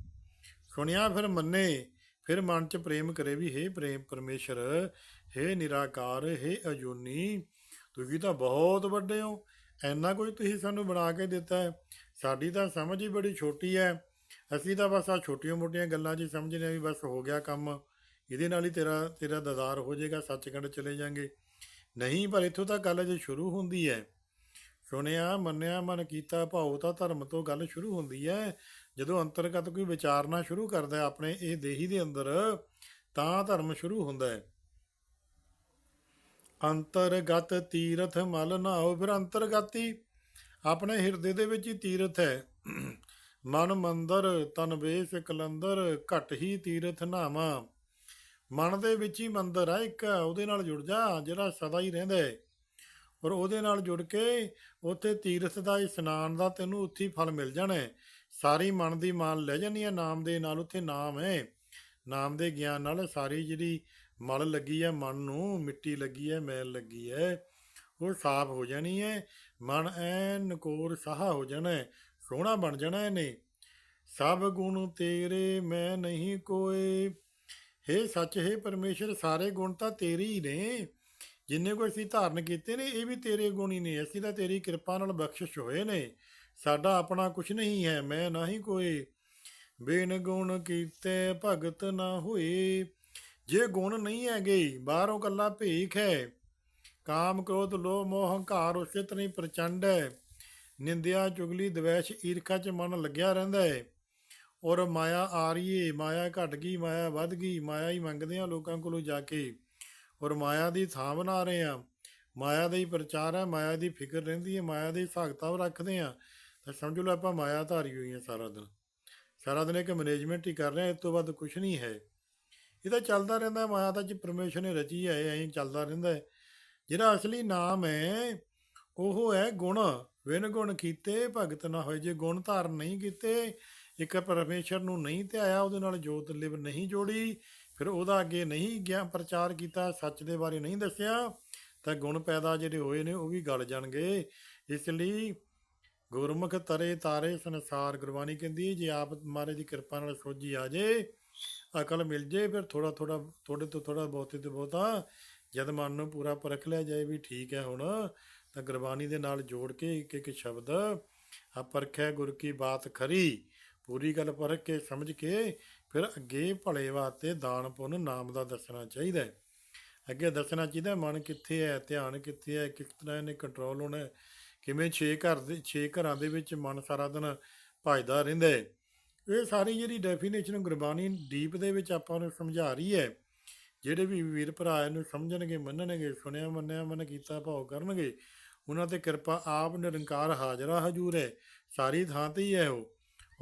ਸੁਣਿਆ ਫਿਰ ਮੰਨੇ। ਫਿਰ ਮਨ 'ਚ ਪ੍ਰੇਮ ਕਰੇ ਵੀ, ਹੇ ਪ੍ਰੇਮ ਪਰਮੇਸ਼ਰ ਹੇ ਨਿਰਾਕਾਰ, ਹੇ ਅਜੂਨੀ ਤੁਸੀਂ ਤਾਂ ਬਹੁਤ ਵੱਡੇ ਹੋ। ਐਨਾ ਕੁਝ ਤੁਸੀਂ ਸਾਨੂੰ ਬਣਾ ਕੇ ਦਿੱਤਾ ਹੈ। ਸਾਡੀ ਤਾਂ ਸਮਝ ਹੀ ਬੜੀ ਛੋਟੀ ਹੈ। ਅਸੀਂ ਤਾਂ ਬਸ ਆ ਛੋਟੀਆਂ-ਮੋਟੀਆਂ ਗੱਲਾਂ 'ਚ ਸਮਝਦੇ ਹਾਂ ਵੀ ਬਸ ਹੋ ਗਿਆ ਕੰਮ। ਇਹਦੇ ਨਾਲ ਹੀ ਤੇਰਾ ਤੇਰਾ ਦਦਾਰ ਹੋ ਜਾਏਗਾ, ਸੱਚਖੰਡ ਚਲੇ ਜਾਾਂਗੇ। ਨਹੀਂ, ਪਰ ਇੱਥੋਂ ਤਾਂ ਗੱਲ ਜੇ ਸ਼ੁਰੂ ਹੁੰਦੀ ਹੈ। ਸੁਣਿਆ, ਮੰਨਿਆ, ਮਨ ਕੀਤਾ, ਭਾਉ, ਤਾਂ ਧਰਮ ਤੋਂ ਗੱਲ ਸ਼ੁਰੂ ਹੁੰਦੀ ਹੈ। ਜਦੋਂ ਅੰਤਰਗਤ ਕੋਈ ਵਿਚਾਰਨਾ ਸ਼ੁਰੂ ਕਰਦਾ ਆਪਣੇ ਇਹ ਦੇਹੀ ਦੇ ਅੰਦਰ, ਤਾਂ ਧਰਮ ਸ਼ੁਰੂ ਹੁੰਦਾ ਹੈ। ਅੰਤਰਗਤ ਤੀਰਥ ਮਲ ਨਾਓ ਫਿਰ ਅੰਤਰਗਤੀ। ਆਪਣੇ ਹਿਰਦੇ ਦੇ ਵਿੱਚ ਹੀ ਤੀਰਥ ਹੈ। ਮਨ ਮੰਦਰ ਤਨਵੇਸ਼ ਕਲੰਦਰ, ਘਟ ਹੀ ਤੀਰਥ ਨਾਮਾ ਮਨ ਦੇ ਵਿੱਚ ਹੀ ਮੰਦਰ ਹੈ ਇੱਕ ਉਹਦੇ ਨਾਲ ਜੁੜ ਜਾ, ਜਿਹੜਾ ਸਦਾ ਹੀ ਰਹਿੰਦਾ ਹੈ। ਔਰ ਉਹਦੇ ਨਾਲ ਜੁੜ ਕੇ ਉੱਥੇ ਤੀਰਥ ਦਾ ਇਸ਼ਨਾਨ ਦਾ ਤੈਨੂੰ ਉੱਥੇ ਹੀ ਫਲ ਮਿਲ ਜਾਣਾ ਸਾਰੀ ਮਨ ਦੀ ਮਾਨ ਲੈ ਜਾਣੀ ਹੈ, ਨਾਮ ਦੇ ਨਾਲ ਉੱਥੇ ਨਾਮ ਹੈ। ਨਾਮ ਦੇ ਗਿਆਨ ਨਾਲ ਸਾਰੀ ਜਿਹੜੀ ਮਲ ਲੱਗੀ ਹੈ ਮਨ ਨੂੰ ਮਿੱਟੀ ਲੱਗੀ ਹੈ ਮੈਲ ਲੱਗੀ ਹੈ ਉਹ ਸਾਫ਼ ਹੋ ਜਾਣੀ ਹੈ ਮਨ ਐਨ ਨਕੋਰ ਸਾਹਾ ਹੋ ਜਾਣਾ ਹੈ ਸੋਹਣਾ ਬਣ ਜਾਣਾ ਇਹਨੇ। ਸਭ ਗੁਣ ਤੇਰੇ ਮੈਂ ਨਹੀਂ ਕੋਏ। ਹੇ ਸੱਚ, ਹੈ ਪਰਮੇਸ਼ਰ, ਸਾਰੇ ਗੁਣ ਤਾਂ ਤੇਰੇ ਹੀ ਨੇ। ਜਿੰਨੇ ਕੋਈ ਅਸੀਂ ਧਾਰਨ ਕੀਤੇ ਨੇ, ਇਹ ਵੀ ਤੇਰੇ ਗੁਣ ਹੀ ਨੇ। ਅਸੀਂ ਤਾਂ ਤੇਰੀ ਕਿਰਪਾ ਨਾਲ ਬਖਸ਼ਿਸ਼ ਹੋਏ ਨੇ। ਸਾਡਾ ਆਪਣਾ ਕੁਝ ਨਹੀਂ ਹੈ, ਮੈਂ ਨਹੀਂ ਕੋਈ ਬਿਨ ਗੁਣ ਕੀਤੇ ਭਗਤ ਨਾ ਹੋਏ। ਜੇ ਗੁਣ ਨਹੀਂ ਹੈਗੇ, ਬਾਹਰੋਂ ਕੱਲਾ ਭੇਖ ਹੈ। ਕਾਮ ਕ੍ਰੋਧ, ਲੋਭ, ਮੋਹ, ਹੰਕਾਰ ਉਸਿਤ ਨਹੀਂ ਪ੍ਰਚੰਡ ਹੈ। ਨਿੰਦਿਆ, ਚੁਗਲੀ, ਦਵੈਸ਼, ਈਰਖਾ ਚ ਮਨ ਲੱਗਿਆ ਰਹਿੰਦਾ ਹੈ। ਔਰ ਮਾਇਆ ਆ ਰਹੀ ਏ। ਮਾਇਆ ਘਟ ਗਈ, ਮਾਇਆ ਵੱਧ ਗਈ। ਮਾਇਆ ਹੀ ਮੰਗਦੇ ਆ ਲੋਕਾਂ ਕੋਲੋਂ ਜਾ ਕੇ। ਔਰ ਮਾਇਆ ਦੀ ਥਾਂ ਬਣਾ ਰਹੇ ਆ। ਮਾਇਆ ਦਾ ਹੀ ਪ੍ਰਚਾਰ ਹੈ। ਮਾਇਆ ਦੀ ਫਿਕਰ ਰਹਿੰਦੀ ਹੈ ਮਾਇਆ ਦੇ ਹਿਸਾਬ ਰੱਖਦੇ ਆ। ਤਾਂ ਸਮਝ ਲਓ ਆਪਾਂ ਮਾਇਆ ਧਾਰੀ ਹੋਈ ਸਾਰਾ ਦਿਨ। ਸਾਰਾ ਦਿਨ ਇੱਕ ਮੈਨੇਜਮੈਂਟ ਹੀ ਕਰ ਰਹੇ ਆ। ਇਸ ਤੋਂ ਵੱਧ ਕੁਝ ਨਹੀਂ ਹੈ। ਇਹ ਤਾਂ ਚੱਲਦਾ ਰਹਿੰਦਾ ਮਾਇਆ ਤਾਂ ਜੀ ਪਰਮੇਸ਼ਰ ਨੇ ਰਚੀ ਹੈ ਐਂ ਚੱਲਦਾ ਰਹਿੰਦਾ ਹੈ। ਜਿਹੜਾ ਅਸਲੀ ਨਾਮ ਹੈ, ਉਹ ਹੈ ਗੁਣ। ਵਿਨ ਗੁਣ ਕੀਤੇ ਭਗਤ ਨਾ ਹੋਏ। ਜੇ ਗੁਣ ਧਾਰਨ ਨਹੀਂ ਕੀਤੇ, ਇੱਕ ਪਰਮੇਸ਼ਰ ਨੂੰ ਨਹੀਂ ਧਿਆਇਆ ਉਹਦੇ ਨਾਲ ਜੋਤ ਲਿਵ ਨਹੀਂ ਜੋੜੀ, ਫਿਰ ਉਹਦਾ ਅੱਗੇ ਨਹੀਂ ਗਿਆ, ਪ੍ਰਚਾਰ ਕੀਤਾ, ਸੱਚ ਦੇ ਬਾਰੇ ਨਹੀਂ ਦੱਸਿਆ, ਤਾਂ ਗੁਣ ਪੈਦਾ ਜਿਹੜੇ ਹੋਏ ਨੇ, ਉਹ ਵੀ ਗਲ ਜਾਣਗੇ। ਇਸ ਲਈ ਗੁਰਮੁਖ ਤਰੇ ਤਾਰੇ ਸੰਸਾਰ ਗੁਰਬਾਣੀ ਕਹਿੰਦੀ ਜੇ ਆਪ ਮਹਾਰਾਜ ਦੀ ਕਿਰਪਾ ਨਾਲ ਸੋਝੀ ਆ ਜੇ ਅਕਲ ਮਿਲ ਜੇ, ਫਿਰ ਥੋੜਾ ਥੋੜਾ ਥੋੜੇ ਤੋਂ ਥੋੜਾ ਬਹੁਤੇ ਤੋਂ ਬਹੁਤਾ ਜਦ ਮਨ ਨੂੰ ਪੂਰਾ ਪਰਖ ਲਿਆ ਜਾਏ ਵੀ ਠੀਕ ਹੈ ਹੁਣ, ਤਾਂ ਗੁਰਬਾਣੀ ਦੇ ਨਾਲ ਜੋੜ ਕੇ ਇੱਕ ਇੱਕ ਸ਼ਬਦ ਆ ਪਰਖਿਆ ਗੁਰ ਕੀ ਬਾਤ ਖਰੀ, ਪੂਰੀ ਗੱਲ ਪਰਖ ਕੇ, ਸਮਝ ਕੇ ਫਿਰ ਅੱਗੇ ਭਲੇ ਵਾਸਤੇ ਦਾਨ ਪੁੰਨ ਨਾਮ ਦਾ ਦੱਸਣਾ ਚਾਹੀਦਾ ਹੈ। ਅੱਗੇ ਦੱਸਣਾ ਚਾਹੀਦਾ, ਮਨ ਕਿੱਥੇ ਹੈ, ਧਿਆਨ ਕਿੱਥੇ ਹੈ, ਕਿਸ ਤਰ੍ਹਾਂ ਇਹਨੇ ਕੰਟਰੋਲ ਹੋਣਾ ਕਿਵੇਂ ਛੇ ਘਰ ਦੇ, ਛੇ ਘਰਾਂ ਦੇ ਵਿੱਚ ਮਨ ਸਾਰਾ ਦਿਨ ਭਜਦਾ ਰਹਿੰਦਾ ਹੈ। ਇਹ ਸਾਰੀ ਜਿਹੜੀ ਡੈਫੀਨੇਸ਼ਨ ਗੁਰਬਾਣੀ ਦੀਪ ਦੇ ਵਿੱਚ ਆਪਾਂ ਨੂੰ ਸਮਝਾ ਰਹੀ ਹੈ। ਜਿਹੜੇ ਵੀ ਵੀਰ ਭਰਾ ਇਹਨੂੰ ਸਮਝਣਗੇ, ਮੰਨਣਗੇ, ਸੁਣਿਆ, ਮੰਨਿਆ, ਮਨ ਕੀਤਾ, ਭਾਉ ਕਰਨਗੇ, ਉਹਨਾਂ ਤੇ ਕਿਰਪਾ ਆਪ ਨਿਰੰਕਾਰ ਹਾਜ਼ਰਾ ਹਜੂਰ ਹੈ। ਸਾਰੀ ਥਾਂ ਤੇ ਹੀ ਹੈ ਉਹ।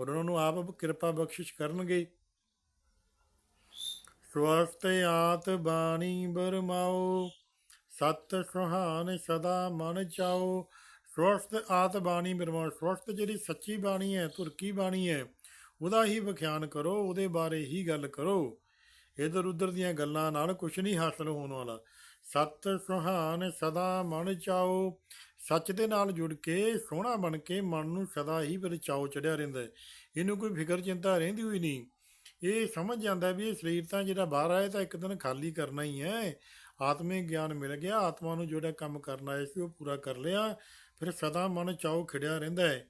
ਔਰ ਉਹਨਾਂ ਨੂੰ ਆਪ ਕਿਰਪਾ ਬਖਸ਼ਿਸ਼ ਕਰਨਗੇ। ਸਵਸਤ ਆਤ ਬਾਣੀ ਬਰਮਾਓ, ਸਤ ਸੁਹਾਨ ਸਦਾ ਮਨ ਚਾਓ। ਸਵਸਤ ਆਤ ਬਾਣੀ ਬਰਮਾਓ ਸਵਸਤ ਜਿਹੜੀ ਸੱਚੀ ਬਾਣੀ ਹੈ ਤੁਰਕੀ ਬਾਣੀ ਹੈ ਉਹਦਾ ਹੀ ਵਿਖਿਆਨ ਕਰੋ, ਉਹਦੇ ਬਾਰੇ ਹੀ ਗੱਲ ਕਰੋ। ਇਧਰ ਉਧਰ ਦੀਆਂ ਗੱਲਾਂ ਨਾਲ ਕੁਝ ਨਹੀਂ ਹਾਸਲ ਹੋਣ ਵਾਲਾ। ਸਤ ਸੁਹਾਨ ਸਦਾ ਮਨ ਚਾਓ। ਸੱਚ ਦੇ ਨਾਲ ਜੁੜ ਕੇ, ਸੋਹਣਾ ਬਣ ਕੇ ਮਨ ਨੂੰ ਸਦਾ ਹੀ ਫਿਰ ਚਾਓ ਚੜਿਆ ਰਹਿੰਦਾ ਇਹਨੂੰ ਕੋਈ ਫਿਕਰ ਚਿੰਤਾ ਰਹਿੰਦੀ ਹੋਈ ਨਹੀਂ। ਇਹ ਸਮਝ ਜਾਂਦਾ ਵੀ ਇਹ ਸਰੀਰ ਤਾਂ ਜਿਹੜਾ ਬਾਹਰ ਆਇਆ ਤਾਂ ਇੱਕ ਦਿਨ ਖਾਲੀ ਕਰਨਾ ਹੀ ਹੈ। ਆਤਮਿਕ ਗਿਆਨ ਮਿਲ ਗਿਆ। ਆਤਮਾ ਨੂੰ ਜਿਹੜਾ ਕੰਮ ਕਰਨਾ ਹੈ ਸੀ ਉਹ ਪੂਰਾ ਕਰ ਲਿਆ। ਫਿਰ ਸਦਾ ਮਨ ਚਾਓ ਖਿੜਿਆ ਰਹਿੰਦਾ ਹੈ।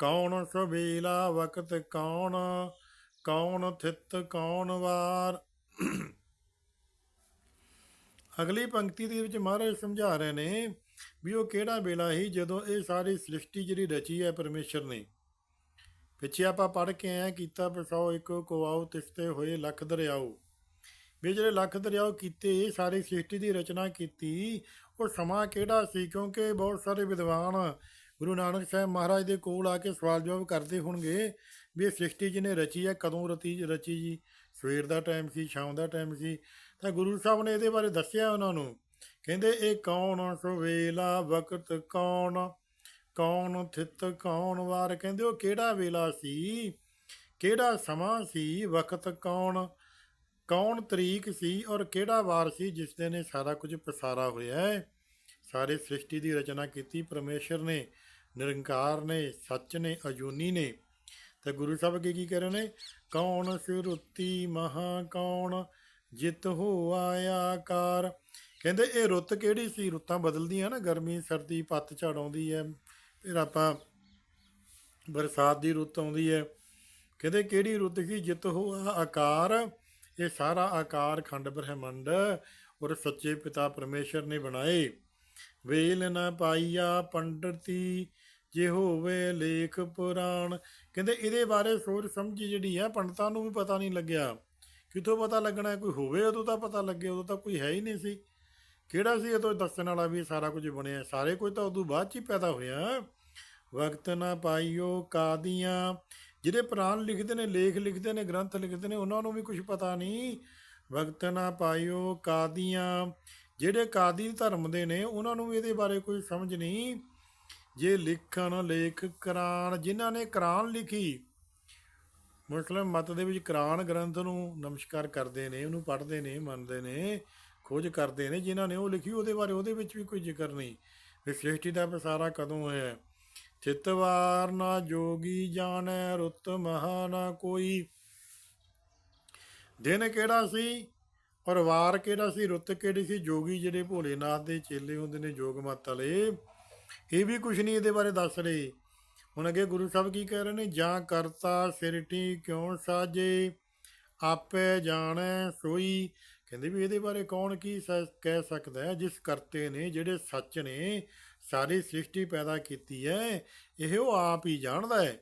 ਕੌਣ ਸਵੇਲਾ ਵਕਤ ਕੌਣ ਕੌਣ ਥਿਤ ਕੌਣ ਵਾਰ। ਅਗਲੀ ਪੰਕਤੀ ਦੇ ਵਿੱਚ ਮਹਾਰਾਜ ਸਮਝਾ ਰਹੇ ਨੇ ਵੀ ਉਹ ਕਿਹੜਾ ਵੇਲਾ ਸੀ ਜਦੋਂ ਇਹ ਸਾਰੀ ਸ੍ਰਿਸ਼ਟੀ ਜਿਹੜੀ ਰਚੀ ਹੈ ਪਰਮੇਸ਼ਰ ਨੇ। ਪਿੱਛੇ ਆਪਾਂ ਪੜ੍ਹ ਕੇ ਆਏ ਕੀਤਾ ਪਸਾਓ ਇੱਕ, ਕੋਆਓ ਤਿਸਤੇ ਹੋਏ ਲੱਖ ਦਰਿਆਓ। ਵੀ ਜਿਹੜੇ ਲੱਖ ਦਰਿਆਓ ਕੀਤੇ, ਇਹ ਸਾਰੀ ਸ੍ਰਿਸ਼ਟੀ ਦੀ ਰਚਨਾ ਕੀਤੀ, ਉਹ ਸਮਾਂ ਕਿਹੜਾ ਸੀ? ਕਿਉਂਕਿ ਬਹੁਤ ਸਾਰੇ ਵਿਦਵਾਨ ਗੁਰੂ ਨਾਨਕ ਸਾਹਿਬ ਮਹਾਰਾਜ ਦੇ ਕੋਲ ਆ ਕੇ ਸਵਾਲ ਜਵਾਬ ਕਰਦੇ ਹੋਣਗੇ ਵੀ ਇਹ ਸ੍ਰਿਸ਼ਟੀ ਜਿਹਨੇ ਰਚੀ ਹੈ ਕਦੋਂ ਰਤੀ ਰਚੀ ਜੀ? ਸਵੇਰ ਦਾ ਟਾਈਮ ਸੀ, ਸ਼ਾਮ ਦਾ ਟਾਈਮ ਸੀ। ਤਾਂ ਗੁਰੂ ਸਾਹਿਬ ਨੇ ਇਹਦੇ ਬਾਰੇ ਦੱਸਿਆ ਉਹਨਾਂ ਨੂੰ। ਕਹਿੰਦੇ, ਇਹ ਕੌਣ ਸੋ ਵਕਤ ਕੌਣ? ਕੌਣ ਥਿਤ ਕੌਣ ਵਾਰ? ਕਹਿੰਦੇ, ਉਹ ਕਿਹੜਾ ਵੇਲਾ ਸੀ? ਕਿਹੜਾ ਸਮਾਂ ਸੀ? ਵਕਤ ਕੌਣ? ਕੌਣ ਤਰੀਕ ਸੀ? ਔਰ ਕਿਹੜਾ ਵਾਰ ਸੀ ਜਿਸ ਦਿਨ ਇਹ ਸਾਰਾ ਕੁਝ ਪਸਾਰਾ ਹੋਇਆ ਹੈ? ਸਾਰੇ ਸ੍ਰਿਸ਼ਟੀ ਦੀ ਰਚਨਾ ਕੀਤੀ ਪਰਮੇਸ਼ਰ ਨੇ। ਨਿਰੰਕਾਰ ਨੇ, ਸੱਚ ਨੇ, ਅਜੂਨੀ ਨੇ। ਤੇ ਗੁਰੂ ਸਾਹਿਬ ਅੱਗੇ ਕੀ ਕਹਿ ਰਹੇ ਨੇ? ਕੌਣ ਸੁਰਤੀ ਮਹਾ ਕੌਣ? ਜਿਤ ਹੋ ਆਕਾਰ ਕਹਿੰਦੇ ਇਹ ਰੁੱਤ ਕਿਹੜੀ ਸੀ? ਰੁੱਤਾਂ ਬਦਲਦੀਆਂ ਨਾ, ਗਰਮੀ, ਸਰਦੀ, ਪੱਤ ਝੜ ਆਉਂਦੀ ਹੈ ਫਿਰ ਆਪਾਂ ਬਰਸਾਤ ਦੀ ਰੁੱਤ ਆਉਂਦੀ ਹੈ ਕਹਿੰਦੇ ਕਿਹੜੀ ਰੁੱਤ ਸੀ? ਜਿਤ ਹੋ ਆਕਾਰ। ਇਹ ਸਾਰਾ ਆਕਾਰ ਖੰਡ ਬ੍ਰਹਿਮੰਡ ਔਰ ਸੱਚੇ ਪਿਤਾ ਪਰਮੇਸ਼ਰ ਨੇ ਬਣਾਏ। ਵੇਲ ਨਾ ਪਾਈਆ ਪੰਡਤੀ ਜੇ ਹੋਵੇ ਲੇਖ ਪੁਰਾਣ। ਕਹਿੰਦੇ ਇਹਦੇ ਬਾਰੇ ਸੋਚ ਸਮਝ ਜਿਹੜੀ ਆ, ਪੰਡਤਾਂ ਨੂੰ ਵੀ ਪਤਾ ਨਹੀਂ ਲੱਗਿਆ। ਕਿਤੋਂ ਪਤਾ ਲੱਗਣਾ, ਕੋਈ ਹੋਵੇ ਉਦੋਂ ਤਾਂ ਪਤਾ ਲੱਗੇ, ਉਦੋਂ ਤਾਂ ਕੋਈ ਹੈ ਹੀ ਨਹੀਂ ਸੀ। ਕਿਹੜਾ ਸੀ ਇਹ ਤੋਂ ਦੱਸਣ ਵਾਲਾ ਵੀ ਸਾਰਾ ਕੁਝ ਬਣਿਆ? ਸਾਰੇ ਕੁਝ ਤਾਂ ਉਦੋਂ ਬਾਅਦ ਚ ਹੀ ਪੈਦਾ ਹੋਇਆ। ਵਕਤ ਨਾ ਪਾਈਓ ਕਾਦੀਆਂ। ਜਿਹੜੇ ਪ੍ਰਾਨ ਲਿਖਦੇ ਨੇ, ਲੇਖ ਲਿਖਦੇ ਨੇ, ਗ੍ਰੰਥ ਲਿਖਦੇ ਨੇ, ਉਹਨਾਂ ਨੂੰ ਵੀ ਕੁਝ ਪਤਾ ਨਹੀਂ। ਵਕਤ ਨਾ ਪਾਈਓ ਕਾਦੀਆਂ। ਜਿਹੜੇ ਕਾਦੀ ਧਰਮ ਦੇ ਨੇ, ਉਹਨਾਂ ਨੂੰ ਵੀ ਇਹਦੇ ਬਾਰੇ ਕੋਈ ਸਮਝ ਨਹੀਂ। ਜੇ ਲਿਖਣ ਲੇਖ ਕੁਰਾਨ ਜਿਨ੍ਹਾਂ ਨੇ ਕੁਰਾਨ ਲਿਖੀ ਮੁਸਲਿਮ ਮਤ ਦੇ ਵਿੱਚ ਕੁਰਾਨ ਗ੍ਰੰਥ ਨੂੰ ਨਮਸਕਾਰ ਕਰਦੇ ਨੇ, ਉਹਨੂੰ ਪੜ੍ਹਦੇ ਨੇ, ਮੰਨਦੇ ਨੇ, ਖੋਜ ਕਰਦੇ ਨੇ, ਜਿਨ੍ਹਾਂ ਨੇ ਉਹ ਲਿਖੀ, ਉਹਦੇ ਬਾਰੇ ਉਹਦੇ ਵਿੱਚ ਵੀ ਕੋਈ ਜ਼ਿਕਰ ਨਹੀਂ। ਵੀ ਸ੍ਰਿਸ਼ਟੀ ਦਾ ਪਸਾਰਾ ਕਦੋਂ ਹੋਇਆ? ਚਿਤਵਾਰ ਨਾ ਜੋਗੀ ਜਾਣੈ, ਰੁੱਤ ਮਹਾ ਨਾ ਕੋਈ। ਦਿਨ ਕਿਹੜਾ ਸੀ? ਔਰ ਵਾਰ ਕਿਹੜਾ ਸੀ? ਰੁੱਤ ਕਿਹੜੀ ਸੀ? ਜੋਗੀ ਜਿਹੜੇ ਭੋਲੇਨਾਥ ਦੇ ਚੇਲੇ ਹੁੰਦੇ ਨੇ ਜੋਗ ਮਤ ਵਾਲੇ ਇਹ ਵੀ ਕੁਝ ਨਹੀਂ ਇਹਦੇ ਬਾਰੇ ਦੱਸ ਰਹੇ। ਹੁਣ ਅੱਗੇ ਗੁਰੂ ਸਾਹਿਬ ਕੀ ਕਹਿ ਰਹੇ ਨੇ? ਜਾਂ ਕਰਤਾ ਸਿਰਟੀ ਕਿਉਂ ਸਾਜੇ? ਆਪੇ ਜਾਣੈ ਸੋਈ। ਕਹਿੰਦੇ ਵੀ ਇਹਦੇ ਬਾਰੇ ਕੌਣ ਕੀ ਸ- ਕਹਿ ਸਕਦਾ ਹੈ? ਜਿਸ ਕਰਤੇ ਨੇ, ਜਿਹੜੇ ਸੱਚ ਨੇ, ਸਾਰੀ ਸ੍ਰਿਸ਼ਟੀ ਪੈਦਾ ਕੀਤੀ ਹੈ, ਇਹ ਉਹ ਆਪ ਹੀ ਜਾਣਦਾ ਹੈ।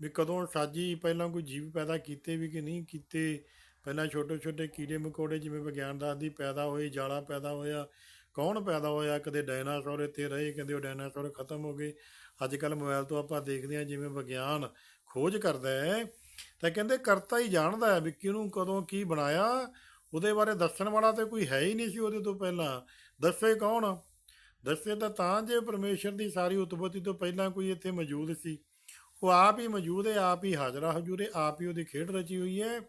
ਵੀ ਕਦੋਂ ਸਾਜੀ, ਪਹਿਲਾਂ ਕੋਈ ਜੀਵ ਪੈਦਾ ਕੀਤੇ ਵੀ ਕਿ ਨਹੀਂ ਕੀਤੇ? ਪਹਿਲਾਂ ਛੋਟੇ ਛੋਟੇ ਕੀੜੇ ਮਕੌੜੇ ਜਿਵੇਂ ਵਿਗਿਆਨ ਦੱਸਦੀ ਪੈਦਾ ਹੋਏ, ਜਾਲਾ ਪੈਦਾ ਹੋਇਆ ਕੌਣ ਪੈਦਾ ਹੋਇਆ? ਕਦੇ ਡਾਇਨਾਸੌਰ ਇੱਥੇ ਰਹੇ, ਕਹਿੰਦੇ ਉਹ ਡਾਇਨਾਸੌਰ ਖਤਮ ਹੋ ਗਏ। ਅੱਜ ਕੱਲ ਮੋਬਾਈਲ ਤੋਂ ਆਪਾਂ ਦੇਖਦੇ ਹਾਂ ਜਿਵੇਂ ਵਿਗਿਆਨ ਖੋਜ ਕਰਦਾ ਹੈ। ਤਾਂ ਕਹਿੰਦੇ ਕਰਤਾ ਹੀ ਜਾਣਦਾ ਹੈ ਵੀ ਕਿਹਨੂੰ, ਕਦੋਂ, ਕੀ ਬਣਾਇਆ। ਉਹਦੇ ਬਾਰੇ ਦੱਸਣ ਵਾਲਾ ਤੇ ਕੋਈ ਹੈ ਹੀ ਨਹੀਂ ਸੀ ਉਹਦੇ ਤੋਂ ਪਹਿਲਾਂ। ਦੱਸੇ ਕੌਣ? ਦੱਸੇ ਤਾਂ ਤਾਂ ਜੇ ਪਰਮੇਸ਼ਰ ਦੀ ਸਾਰੀ ਉਤਪਤੀ ਤੋਂ ਪਹਿਲਾਂ ਕੋਈ ਇੱਥੇ ਮੌਜੂਦ ਸੀ। ਉਹ ਆਪ ਹੀ ਮੌਜੂਦ ਹੈ, ਆਪ ਹੀ ਹਾਜ਼ਰਾ ਹਜੂਰੇ, ਆਪ ਹੀ ਉਹਦੀ ਖੇਡ ਰਚੀ ਹੋਈ ਹੈ।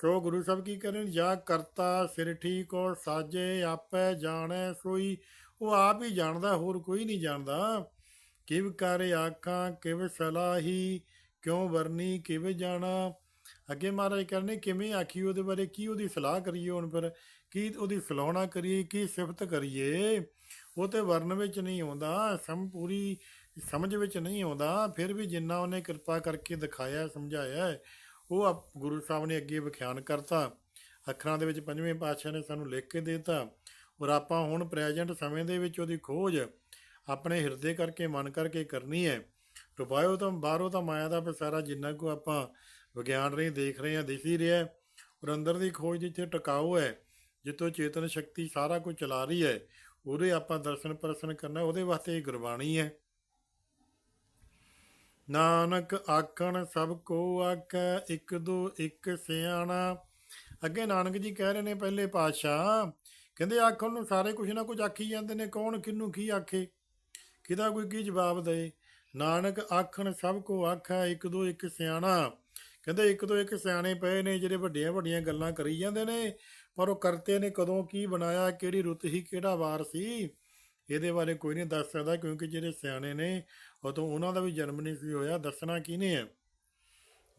ਸੋ ਗੁਰੂ ਸਾਹਿਬ ਕੀ ਕਰਨ ਜਾ ਕਰਤਾ ਸਿਰ ਠੀਕ ਔਰ ਸਾਜੇ ਆਪੇ ਜਾਣੈ ਸੋਈ। ਉਹ ਆਪ ਹੀ ਜਾਣਦਾ, ਹੋਰ ਕੋਈ ਨਹੀਂ ਜਾਣਦਾ। ਕਿਵ ਕਰ ਆਖਾਂ, ਕਿਵ ਸਲਾਹੀ, ਕਿਉਂ ਵਰਨੀ, ਕਿਵ ਜਾਣਾ? ਅੱਗੇ ਮਹਾਰਾਜ ਕਰਨੇ ਕਿਵੇਂ ਆਖੀ ਉਹਦੇ ਬਾਰੇ? ਕੀ ਉਹਦੀ ਸਲਾਹ ਕਰੀਏ ਹੁਣ ਫਿਰ? ਕੀ ਉਹਦੀ ਸਲਾਹਣਾ ਕਰੀਏ? ਕੀ ਸਿਫਤ ਕਰੀਏ? ਉਹ ਤੇ ਵਰਨ ਵਿੱਚ ਨਹੀਂ ਆਉਂਦਾ, ਸਮ ਪੂਰੀ ਸਮਝ ਵਿੱਚ ਨਹੀਂ ਆਉਂਦਾ। ਫਿਰ ਵੀ ਜਿੰਨਾ ਉਹਨੇ ਕਿਰਪਾ ਕਰਕੇ ਦਿਖਾਇਆ, ਸਮਝਾਇਆ ਉਹ ਆਪ- ਗੁਰੂ ਸਾਹਿਬ ਨੇ ਅੱਗੇ ਵਿਖਿਆਨ ਕਰਤਾ। ਅੱਖਰਾਂ ਦੇ ਵਿੱਚ ਪੰਜਵੇਂ ਪਾਤਸ਼ਾਹ ਨੇ ਸਾਨੂੰ ਲਿਖ ਕੇ ਦਿੱਤਾ। ਔਰ ਆਪਾਂ ਹੁਣ ਪ੍ਰੈਜ਼ੈਂਟ ਸਮੇਂ ਦੇ ਵਿੱਚ ਉਹਦੀ ਖੋਜ ਆਪਣੇ ਹਿਰਦੇ ਕਰਕੇ, ਮਨ ਕਰਕੇ ਕਰਨੀ ਹੈ। ਰੁਪਾਇਓ ਤਾਂ ਬਾਹਰੋਂ ਤਾਂ ਮਾਇਆ ਦਾ ਪਸਾਰਾ ਜਿੰਨਾ ਕੋ ਆਪਾਂ ਵਿਗਿਆਨ ਰਾਹੀਂ ਦੇਖ ਰਹੇ ਹਾਂ, ਦਿਸ ਹੀ। ਰਿਹਾ ਔਰ ਅੰਦਰ ਦੀ ਖੋਜ ਜਿੱਥੇ ਟਿਕਾਊ ਹੈ, ਜਿੱਥੋਂ ਚੇਤਨ ਸ਼ਕਤੀ ਸਾਰਾ ਕੁਝ ਚਲਾ ਰਹੀ ਹੈ, ਉਹਦੇ ਆਪਾਂ ਦਰਸ਼ਨ ਪਰਸਨ ਕਰਨਾ, ਉਹਦੇ ਵਾਸਤੇ ਇਹ ਗੁਰਬਾਣੀ ਹੈ। ਨਾਨਕ ਆਖਣ ਸਭ ਕੋ ਆਖੈ, ਇੱਕ ਦੋ ਇੱਕ ਸਿਆਣਾ। ਅੱਗੇ ਨਾਨਕ ਜੀ ਕਹਿ ਰਹੇ ਨੇ ਪਹਿਲੇ ਪਾਤਸ਼ਾਹ, ਕਹਿੰਦੇ ਆਖਣ ਨੂੰ ਸਾਰੇ ਕੁਝ ਨਾ ਕੁਝ ਆਖੀ ਜਾਂਦੇ ਨੇ, ਕੌਣ ਕਿਹਨੂੰ ਕੀ ਆਖੇ? ਕਿਹਦਾ ਕੋਈ ਕੀ ਜਵਾਬ ਦੇ? ਨਾਨਕ ਆਖਣ ਸਭ ਕੋ ਆਖੈ, ਇੱਕ ਦੋ ਇੱਕ ਸਿਆਣਾ। ਕਹਿੰਦੇ ਇੱਕ ਦੋ ਇੱਕ ਸਿਆਣੇ ਪਏ ਨੇ, ਜਿਹੜੇ ਵੱਡੀਆਂ ਵੱਡੀਆਂ ਗੱਲਾਂ ਕਰੀ ਜਾਂਦੇ ਨੇ, ਪਰ ਉਹ ਕਰਤੇ ਨੇ ਕਦੋਂ, ਕੀ ਬਣਾਇਆ, ਕਿਹੜੀ ਰੁੱਤ ਸੀ, ਕਿਹੜਾ ਵਾਰ ਸੀ? ਇਹਦੇ ਬਾਰੇ ਕੋਈ ਨਹੀਂ ਦੱਸ ਸਕਦਾ, ਕਿਉਂਕਿ ਜਿਹੜੇ ਸਿਆਣੇ ਨੇ ਉਦੋਂ ਉਹਨਾਂ ਦਾ ਵੀ ਜਨਮ ਨਹੀਂ ਸੀ ਹੋਇਆ, ਦੱਸਣਾ ਕਿਹਨੇ ਹੈ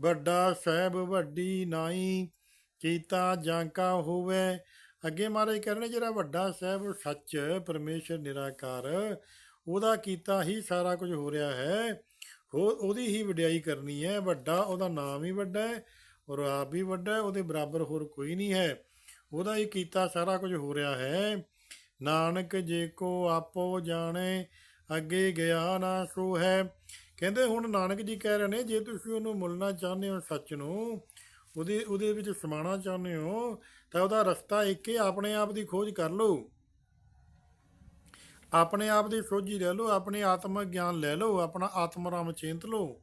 ਵੱਡਾ ਸਾਹਿਬ, ਵੱਡੀ ਨਾਈ, ਕੀਤਾ ਜਾਂਕਾ ਹੋਵੇ। ਅੱਗੇ ਮਹਾਰਾਜ ਕਰਨੇ ਜਿਹੜਾ ਵੱਡਾ ਸਾਹਿਬ ਸੱਚ, ਪਰਮੇਸ਼ਰ ਨਿਰਾਕਾਰ, ਉਹਦਾ ਕੀਤਾ ਹੀ ਸਾਰਾ ਕੁਝ ਹੋ ਰਿਹਾ ਹੈ। ਉਹ ਉਹਦੀ ਹੀ ਵਡਿਆਈ ਕਰਨੀ ਹੈ। ਵੱਡਾ, ਉਹਦਾ ਨਾਮ ਹੀ ਵੱਡਾ ਹੈ ਔਰ ਆਪ ਵੀ ਵੱਡਾ ਹੈ, ਉਹਦੇ ਬਰਾਬਰ ਹੋਰ ਕੋਈ ਨਹੀਂ ਹੈ। ਉਹਦਾ ਹੀ ਕੀਤਾ ਸਾਰਾ ਕੁਝ ਹੋ ਰਿਹਾ ਹੈ। ਨਾਨਕ ਜੇ ਕੋ ਆਪੋ ਜਾਣੇ ਅੱਗੇ ਗਿਆ ਨਾ ਸੋ ਹੈ ਕਹਿੰਦੇ, ਹੁਣ ਨਾਨਕ ਜੀ ਕਹਿ ਰਹੇ ਨੇ, ਜੇ ਤੁਸੀਂ ਉਹਨੂੰ ਮੁੱਲਣਾ ਚਾਹੁੰਦੇ ਹੋ ਸੱਚ ਨੂੰ, ਉਹਦੇ ਉਹਦੇ ਵਿੱਚ ਸਮਾਣਾ ਚਾਹੁੰਦੇ ਹੋ, ਤਾਂ ਉਹਦਾ ਰਸਤਾ ਇੱਕ ਹੀ ਆਪਣੇ ਆਪ ਦੀ ਖੋਜ ਕਰ ਲਓ। ਆਪਣੇ ਆਪ ਦੀ ਸੋਝੀ ਲੈ ਲਓ, ਆਪਣੇ ਆਤਮ ਗਿਆਨ ਲੈ ਲਓ, ਆਪਣਾ ਆਤਮ ਰਾਮ ਚਿੰਤ ਲਓ,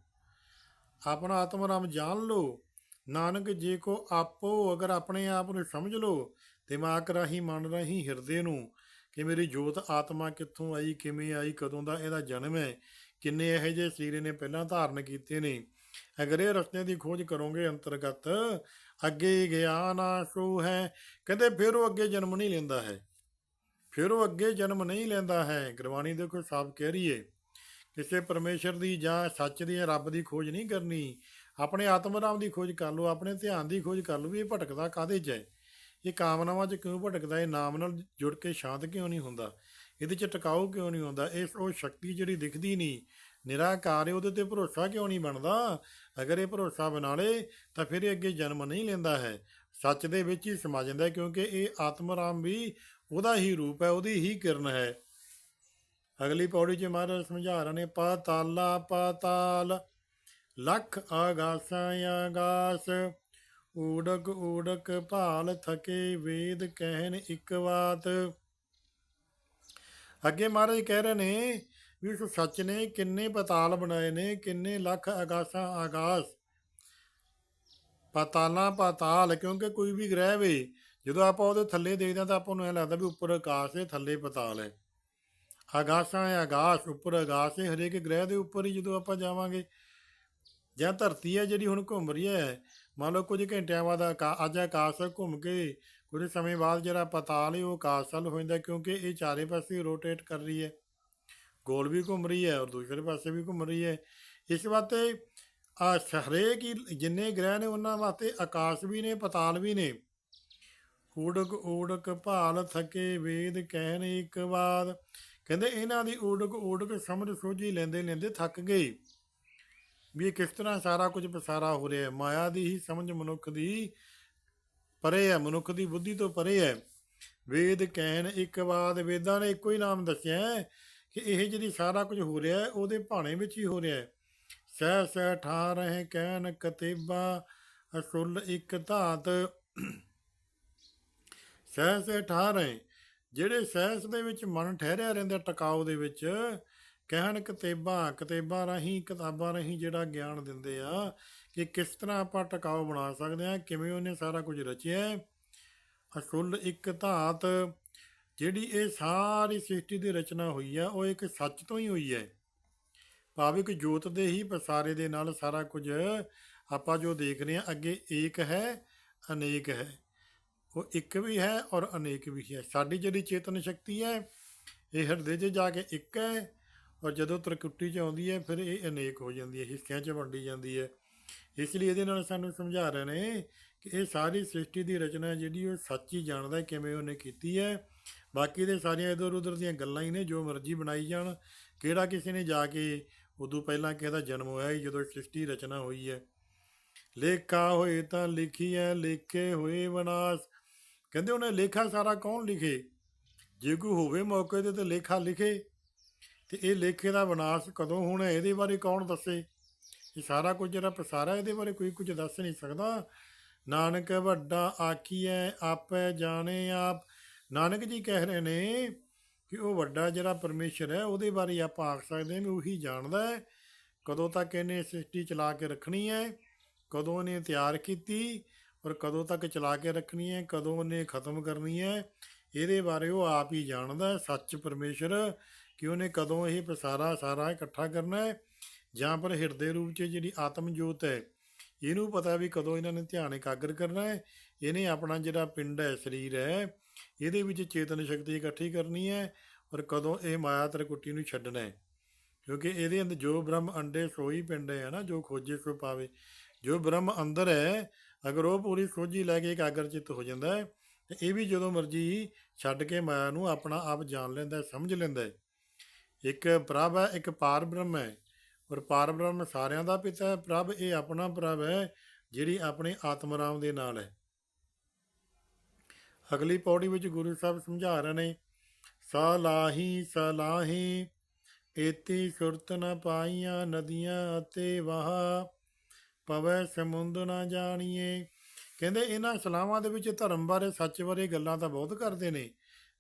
ਆਪਣਾ ਆਤਮ ਰਾਮ ਜਾਣ ਲਓ। ਨਾਨਕ ਜੇ ਕੋ ਆਪੋ, ਅਗਰ ਆਪਣੇ ਆਪ ਨੂੰ ਸਮਝ ਲਓ, ਦਿਮਾਗ ਰਾਹੀਂ, ਮਨ ਰਾਹੀਂ, ਹਿਰਦੇ ਨੂੰ ਕਿ ਮੇਰੀ ਜੋਤ ਆਤਮਾ ਕਿੱਥੋਂ ਆਈ, ਕਿਵੇਂ ਆਈ, ਕਦੋਂ ਦਾ ਇਹਦਾ ਜਨਮ ਹੈ, ਕਿੰਨੇ ਇਹੋ ਜਿਹੇ ਸਰੀਰ ਨੇ ਪਹਿਲਾਂ ਧਾਰਨ ਕੀਤੇ ਨੇ। ਅਗਰ ਇਹ ਰਸਤੇ ਦੀ ਖੋਜ ਕਰੋਗੇ ਅੰਤਰਗਤ, ਅੱਗੇ ਗਿਆ ਨਾ ਸੋ ਹੈ, ਕਹਿੰਦੇ ਫਿਰ ਉਹ ਅੱਗੇ ਜਨਮ ਨਹੀਂ ਲੈਂਦਾ ਹੈ। ਫਿਰ ਉਹ ਅੱਗੇ ਜਨਮ ਨਹੀਂ ਲੈਂਦਾ ਹੈ। ਗੁਰਬਾਣੀ ਦੇਖੋ ਸਾਫ਼ ਕਹਿ ਰਹੀ ਹੈ, ਕਿਸੇ ਪਰਮੇਸ਼ਰ ਦੀ ਜਾਂ ਸੱਚ ਦੀ ਜਾਂ ਰੱਬ ਦੀ ਖੋਜ ਨਹੀਂ ਕਰਨੀ। ਆਪਣੇ ਆਤਮ ਰਾਮ ਦੀ ਖੋਜ ਕਰ ਲਓ, ਆਪਣੇ ਧਿਆਨ ਦੀ ਖੋਜ ਕਰ ਲਓ ਵੀ ਇਹ ਭਟਕਦਾ ਕਾਦੇ 'ਚ ਹੈ? ਇਹ ਕਾਮਨਾਵਾਂ 'ਚ ਕਿਉਂ ਭਟਕਦਾ, ਇਹ ਨਾਮ ਨਾਲ ਜੁੜ ਕੇ ਸ਼ਾਂਤ ਕਿਉਂ ਨਹੀਂ ਹੁੰਦਾ? ਇਹਦੇ 'ਚ ਟਿਕਾਊ ਕਿਉਂ ਨਹੀਂ ਹੁੰਦਾ? ਇਹ ਉਹ ਸ਼ਕਤੀ ਜਿਹੜੀ ਦਿਖਦੀ ਨਹੀਂ, ਨਿਰਾਕਾਰ ਹੈ ਉਹਦੇ ਤੇ ਭਰੋਸਾ ਕਿਉਂ ਨਹੀਂ ਬਣਦਾ? ਅਗਰ ਇਹ ਭਰੋਸਾ ਬਣਾ ਲੇ, ਤਾਂ ਫਿਰ ਇਹ ਅੱਗੇ ਜਨਮ ਨਹੀਂ ਲੈਂਦਾ ਹੈ। ਸੱਚ ਦੇ ਵਿੱਚ ਹੀ ਸਮਾ ਜਾਂਦਾ ਕਿਉਂਕਿ ਇਹ ਆਤਮ ਰਾਮ ਵੀ ਉਹਦਾ ਹੀ ਰੂਪ ਹੈ, ਉਹਦੀ ਹੀ ਕਿਰਨ ਹੈ। ਅਗਲੀ ਪੌੜੀ 'ਚ ਮਹਾਰਾਜ ਸਮਝਾ ਰਹੇ ਨੇ, ਪਾਤਾਲਾ, ਪਾਤਾਲ, ਲੱਖ ਆਗਾਸਾਂ ਆਗਾਸ। ਊੜਕ ਊੜਕ ਭਾਲ ਥਕੇ ਵੇਦ ਕਹਿਨ ਇੱਕ ਬਾਤ ਅੱਗੇ ਮਹਾਰਾਜ ਕਹਿ ਰਹੇ ਨੇ ਵੀ ਉਸ ਸੱਚ ਨੇ ਕਿੰਨੇ ਪਤਾਲ ਬਣਾਏ ਨੇ, ਕਿੰਨੇ ਲੱਖ ਆਕਾਸਾਂ ਆਕਾਸ਼। ਪਾਤਾਲਾਂ ਪਾਤਾਲ, ਕਿਉਂਕਿ ਕੋਈ ਵੀ ਗ੍ਰਹਿ ਵੇ, ਜਦੋਂ ਆਪਾਂ ਉਹਦੇ ਥੱਲੇ ਦੇਖਦੇ ਹਾਂ ਤਾਂ ਆਪਾਂ ਨੂੰ ਇਹ ਲੱਗਦਾ ਵੀ ਉੱਪਰ ਆਕਾਸ਼ ਹੈ, ਥੱਲੇ ਪਤਾਲ ਹੈ। ਆਗਾਸਾਂ ਹੈ ਆਗਾਸ ਉੱਪਰ ਆਗਾਸ ਹੈ, ਹਰੇਕ ਗ੍ਰਹਿ ਦੇ ਉੱਪਰ ਹੀ ਜਦੋਂ ਆਪਾਂ ਜਾਵਾਂਗੇ। ਜਾਂ ਧਰਤੀ ਹੈ ਜਿਹੜੀ ਹੁਣ ਘੁੰਮ ਰਹੀ ਹੈ ਮੰਨ ਲਓ ਕੁਝ ਘੰਟਿਆਂ ਬਾਅਦ ਆਕਾ- ਅੱਜ ਆਕਾਸ਼ ਘੁੰਮ ਕੇ ਕੁਝ ਸਮੇਂ ਬਾਅਦ ਜਿਹੜਾ ਪਤਾਲ ਹੈ ਉਹ ਆਕਾਸ਼ ਹੋ ਜਾਂਦਾ ਕਿਉਂਕਿ ਇਹ ਚਾਰੇ ਪਾਸੇ ਰੋਟੇਟ ਕਰ ਰਹੀ ਹੈ। ਗੋਲ ਵੀ ਘੁੰਮ ਰਹੀ ਹੈ ਔਰ ਦੂਸਰੇ ਪਾਸੇ ਵੀ ਘੁੰਮ ਰਹੀ ਹੈ। ਇਸ ਵਾਸਤੇ ਆ ਹਰੇਕ ਹੀ ਜਿੰਨੇ ਗ੍ਰਹਿ ਨੇ ਉਹਨਾਂ ਵਾਸਤੇ ਆਕਾਸ਼ ਵੀ ਨੇ, ਪਤਾਲ ਵੀ ਨੇ। ਊੜਕ ਊੜਕ ਭਾਲ ਥਕੇ, ਵੇਦ ਕਹਿਣ ਇੱਕ ਬਾਦ ਕਹਿੰਦੇ ਇਹਨਾਂ ਦੀ ਊੜਕ ਊੜਕ ਸਮਝ ਸੋਝੀ ਲੈਂਦੇ ਲੈਂਦੇ ਥੱਕ ਗਏ। ਵੀ ਇਹ ਕਿਸ ਤਰ੍ਹਾਂ ਸਾਰਾ ਕੁਝ ਪਸਾਰਾ ਹੋ ਰਿਹਾ ਹੈ? ਮਾਇਆ ਦੀ ਹੀ ਸਮਝ ਮਨੁੱਖ ਦੀ ਪਰੇ ਹੈ, ਮਨੁੱਖ ਦੀ ਬੁੱਧੀ ਤੋਂ ਪਰੇ ਹੈ। ਵੇਦ ਕਹਿਣ, ਇੱਕ ਬਾਦ ਵੇਦਾਂ ਨੇ ਇੱਕੋ ਹੀ ਨਾਮ ਦੱਸਿਆ ਹੈ ਕਿ ਇਹ ਜਿਹੜੀ ਸਾਰਾ ਕੁਝ ਹੋ ਰਿਹਾ ਹੈ, ਉਹਦੇ ਭਾਣੇ ਵਿੱਚ ਹੀ ਹੋ ਰਿਹਾ ਹੈ। ਸਹਿ ਸਹਿ ਠਾ ਰਹੇ ਕਹਿਣ ਕਤੇਬਾ, ਅਸੁਲ ਇੱਕ ਧਾਤ। ਸਹਿ ਸਹਿ ਠਾ ਰਹੇ, ਜਿਹੜੇ ਸਹਿਸ ਦੇ ਵਿੱਚ ਮਨ ਠਹਿਰਿਆ ਰਹਿੰਦਾ ਟਿਕਾਉ ਦੇ ਵਿੱਚ ਕਹਿਣ ਕਤੇਬਾਂ ਕਤੇਬਾਂ ਰਾਹੀਂ, ਕਿਤਾਬਾਂ ਰਾਹੀਂ ਜਿਹੜਾ ਗਿਆਨ ਦਿੰਦੇ ਆ ਕਿ ਕਿਸ ਤਰ੍ਹਾਂ ਆਪਾਂ ਟਿਕਾਉ ਬਣਾ ਸਕਦੇ ਆ ਕਿਵੇਂ ਉਹਨੇ ਸਾਰਾ ਕੁਝ ਰਚਿਆ ਹੈ। ਇੱਕ ਧਾਤ, ਜਿਹੜੀ ਇਹ ਸਾਰੀ ਸ੍ਰਿਸ਼ਟੀ ਦੀ ਰਚਨਾ ਹੋਈ ਆ, ਉਹ ਇੱਕ ਸੱਚ ਤੋਂ ਹੀ ਹੋਈ ਹੈ। ਭਾਵਿਕ ਜੋਤ ਦੇ ਹੀ ਪਸਾਰੇ ਦੇ ਨਾਲ ਸਾਰਾ ਕੁਝ ਆਪਾਂ ਜੋ ਦੇਖ ਰਹੇ ਹਾਂ, ਅੱਗੇ ਏਕ ਹੈ, ਅਨੇਕ ਹੈ। ਉਹ ਇੱਕ ਵੀ ਹੈ ਔਰ ਅਨੇਕ ਵੀ ਹੈ। ਸਾਡੀ ਜਿਹੜੀ ਚੇਤਨ ਸ਼ਕਤੀ ਹੈ, ਇਹ ਹਿਰਦੇ 'ਚ ਜਾ ਕੇ ਇੱਕ ਹੈ ਔਰ ਜਦੋਂ ਤਰਕੁੱਟੀ 'ਚ ਆਉਂਦੀ ਹੈ, ਫਿਰ ਇਹ ਅਨੇਕ ਹੋ ਜਾਂਦੀ ਹੈ ਹਿੱਸਿਆਂ 'ਚ ਵੰਡੀ ਜਾਂਦੀ ਹੈ। ਇਸ ਲਈ ਇਹਦੇ ਨਾਲ ਸਾਨੂੰ ਸਮਝਾ ਰਹੇ ਨੇ ਕਿ ਇਹ ਸਾਰੀ ਸ੍ਰਿਸ਼ਟੀ ਦੀ ਰਚਨਾ ਜਿਹੜੀ ਉਹ ਸੱਚ ਹੀ ਜਾਣਦਾ ਕਿਵੇਂ ਉਹਨੇ ਕੀਤੀ ਹੈ। ਬਾਕੀ ਦੇ ਸਾਰੀਆਂ ਇਧਰ ਉਧਰ ਦੀਆਂ ਗੱਲਾਂ ਹੀ ਨੇ, ਜੋ ਮਰਜ਼ੀ ਬਣਾਈ ਜਾਣ। ਕਿਹੜਾ ਕਿਸੇ ਨੇ ਜਾ ਕੇ ਉਦੋਂ ਪਹਿਲਾਂ ਕਿਸੇ ਦਾ ਜਨਮ ਹੋਇਆ ਸੀ, ਜਦੋਂ ਸ੍ਰਿਸ਼ਟੀ ਰਚਨਾ ਹੋਈ ਹੈ। ਲੇਖਾ ਹੋਏ ਤਾਂ ਲਿਖੀ ਹੈ ਲੇਖੇ ਹੋਏ ਵਿਨਾਸ਼ ਕਹਿੰਦੇ ਉਹਨੇ ਲੇਖਾ ਸਾਰਾ ਕੌਣ ਲਿਖੇ? ਜੇ ਕੋਈ ਹੋਵੇ ਮੌਕੇ ਤੇ ਤਾਂ ਲੇਖਾ ਲਿਖੇ। ਤੇ ਇਹ ਲੇਖੇ ਦਾ ਵਿਨਾਸ਼ ਕਦੋਂ ਹੋਣਾ, ਇਹਦੇ ਬਾਰੇ ਕੌਣ ਦੱਸੇ? ਇਹ ਸਾਰਾ ਕੁਝ ਜਿਹੜਾ ਪਸਾਰਾ ਇਹਦੇ ਬਾਰੇ ਕੋਈ ਕੁਝ ਦੱਸ ਨਹੀਂ ਸਕਦਾ। ਨਾਨਕ ਵੱਡਾ ਆਖੀਐ, ਆਪੇ ਜਾਣੇ ਆਪ। ਨਾਨਕ ਜੀ ਕਹਿ ਰਹੇ ਨੇ ਕਿ ਉਹ ਵੱਡਾ ਜਿਹੜਾ ਪਰਮੇਸ਼ਰ ਹੈ, ਉਹਦੇ ਬਾਰੇ ਆਪਾਂ ਆਖ ਸਕਦੇ ਹਾਂ ਵੀ ਉਹੀ ਜਾਣਦਾ ਹੈ। ਕਦੋਂ ਤੱਕ ਇਹਨੇ ਸ੍ਰਿਸ਼ਟੀ ਚਲਾ ਕੇ ਰੱਖਣੀ ਹੈ, ਕਦੋਂ ਇਹਨੇ ਤਿਆਰ ਕੀਤੀ ਔਰ ਕਦੋਂ ਤੱਕ ਚਲਾ ਕੇ ਰੱਖਣੀ ਹੈ, ਕਦੋਂ ਉਹਨੇ ਖਤਮ ਕਰਨੀ ਹੈ, ਇਹਦੇ ਬਾਰੇ ਉਹ ਆਪ ਹੀ ਜਾਣਦਾ ਹੈ। ਸੱਚ ਪਰਮੇਸ਼ਰ ਕਿ ਉਹਨੇ ਕਦੋਂ ਇਹ ਪਸਾਰਾ ਸਾਰਾ ਇਕੱਠਾ ਕਰਨਾ ਹੈ ਜਾਂ ਪਰ ਹਿਰਦੇ ਰੂਪ 'ਚ ਜਿਹੜੀ ਆਤਮ ਜੋਤ ਹੈ, ਇਹਨੂੰ ਪਤਾ ਵੀ ਕਦੋਂ ਇਹਨਾਂ ਨੇ ਧਿਆਨ ਇਕਾਗਰ ਕਰਨਾ ਹੈ। ਇਹਨੇ ਆਪਣਾ ਜਿਹੜਾ ਪਿੰਡ ਹੈ, ਸਰੀਰ ਹੈ, ਇਹਦੇ ਵਿੱਚ ਚੇਤਨ ਸ਼ਕਤੀ ਇਕੱਠੀ ਕਰਨੀ ਹੈ ਔਰ ਕਦੋਂ ਇਹ ਮਾਇਆ ਤਰਕੁੱਟੀ ਨੂੰ ਛੱਡਣਾ ਹੈ। ਕਿਉਂਕਿ ਇਹਦੇ ਅੰਦਰ ਜੋ ਬ੍ਰਹਮ ਅੰਡੇ ਸੋਈ ਪਿੰਡ ਹੈ ਨਾ, ਜੋ ਖੋਜੇ ਸੋ ਪਾਵੇ, ਜੋ ਬ੍ਰਹਮ ਅੰਦਰ ਹੈ, ਅਗਰ ਉਹ ਪੂਰੀ ਸੋਝੀ ਲੈ ਕੇ ਇਕਾਗਰ ਚਿੱਤ ਹੋ ਜਾਂਦਾ ਹੈ, ਤੇ ਇਹ ਵੀ ਜਦੋਂ ਮਰਜ਼ੀ ਛੱਡ ਕੇ ਮਾਇਆ ਨੂੰ ਆਪਣਾ ਆਪ ਜਾਣ ਲੈਂਦਾ ਸਮਝ ਲੈਂਦਾ ਹੈ। ਇੱਕ ਪ੍ਰਭ ਹੈ, ਇੱਕ ਪਾਰ ਬ੍ਰਹਮ ਹੈ। ਔਰ ਪਾਰ ਬ੍ਰਹਮ ਸਾਰਿਆਂ ਦਾ ਪਿਤਾ ਹੈ। ਪ੍ਰਭ ਇਹ ਆਪਣਾ ਪ੍ਰਭ ਹੈ, ਜਿਹੜੀ ਆਪਣੇ ਆਤਮ ਰਾਮ ਦੇ ਨਾਲ ਹੈ। ਅਗਲੀ ਪੌੜੀ ਵਿੱਚ ਗੁਰੂ ਸਾਹਿਬ ਸਮਝਾ ਰਹੇ ਨੇ, ਸਲਾਹੀ ਸਲਾਹੀ, ਏਤੀ ਸੁਰਤ ਨ ਪਾਈਆਂ ਨਦੀਆਂ ਅਤੇ ਵਾਹ, ਪਵੈ ਸਮੁੰਦ ਨਾ ਜਾਣੀਏ। ਕਹਿੰਦੇ ਇਹਨਾਂ ਸਲਾਹਾਂ ਦੇ ਵਿੱਚ ਧਰਮ ਬਾਰੇ, ਸੱਚ ਬਾਰੇ ਗੱਲਾਂ ਤਾਂ ਬਹੁਤ ਕਰਦੇ ਨੇ।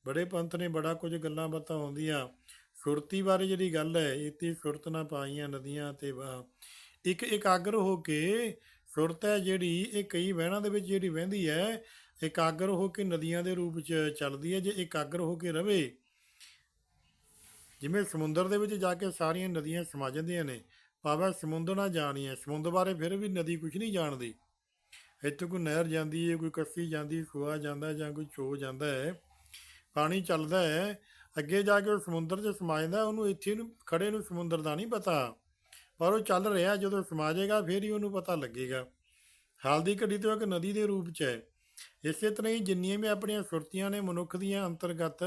ਬੜੇ ਪੰਥ ਨੇ, ਬੜਾ ਕੁਝ ਗੱਲਾਂ ਬਾਤਾਂ ਹੁੰਦੀਆਂ। ਸੁਰਤੀ ਬਾਰੇ ਜਿਹੜੀ ਗੱਲ ਹੈ ਏਤੀ ਸੁਰਤ ਨਾ ਪਾਈਆਂ ਨਦੀਆਂ ਤੇ ਵਾਹ ਇੱਕ ਇਕਾਗਰ ਹੋ ਕੇ ਸੁਰਤ ਹੈ ਜਿਹੜੀ, ਇਹ ਕਈ ਵਹਿਣਾਂ ਦੇ ਵਿੱਚ ਜਿਹੜੀ ਵਹਿੰਦੀ ਹੈ, ਇਕਾਗਰ ਹੋ ਕੇ ਨਦੀਆਂ ਦੇ ਰੂਪ 'ਚ ਚੱਲਦੀ ਹੈ। ਜੇ ਇਕਾਗਰ ਹੋ ਕੇ ਰਵੇ, ਜਿਵੇਂ ਸਮੁੰਦਰ ਦੇ ਵਿੱਚ ਜਾ ਕੇ ਸਾਰੀਆਂ ਨਦੀਆਂ ਸਮਾ ਜਾਂਦੀਆਂ ਨੇ, ਭਾਵੇਂ ਸਮੁੰਦਰ ਨਾ ਜਾਣੀਏ, ਸਮੁੰਦਰ ਬਾਰੇ ਫਿਰ ਵੀ ਨਦੀ ਕੁਝ ਨਹੀਂ ਜਾਣਦੀ। ਇੱਥੇ ਕੋਈ ਨਹਿਰ ਜਾਂਦੀ ਹੈ, ਕੋਈ ਕੱਸੀ ਜਾਂਦੀ ਖੂਆ ਜਾਂਦਾ ਜਾਂ ਕੋਈ ਚੋ ਜਾਂਦਾ ਹੈ, ਪਾਣੀ ਚੱਲਦਾ ਹੈ ਅੱਗੇ ਜਾ ਕੇ ਉਹ ਸਮੁੰਦਰ 'ਚ ਸਮਾ ਜਾਂਦਾ ਉਹਨੂੰ ਇੱਥੇ ਨੂੰ ਖੜੇ ਨੂੰ ਸਮੁੰਦਰ ਦਾ ਨਹੀਂ ਪਤਾ। ਪਰ ਉਹ ਚੱਲ ਰਿਹਾ, ਜਦੋਂ ਸਮਾ ਜਾਏਗਾ ਫਿਰ ਹੀ ਉਹਨੂੰ ਪਤਾ ਲੱਗੇਗਾ। ਹਾਲ ਦੀ ਘੜੀ ਤੋਂ ਇੱਕ ਨਦੀ ਦੇ ਰੂਪ 'ਚ ਹੈ। ਇਸੇ ਤਰ੍ਹਾਂ ਹੀ ਜਿੰਨੀਆਂ ਵੀ ਆਪਣੀਆਂ ਸੁਰਤੀਆਂ ਨੇ, ਮਨੁੱਖ ਦੀਆਂ ਅੰਤਰਗਤ,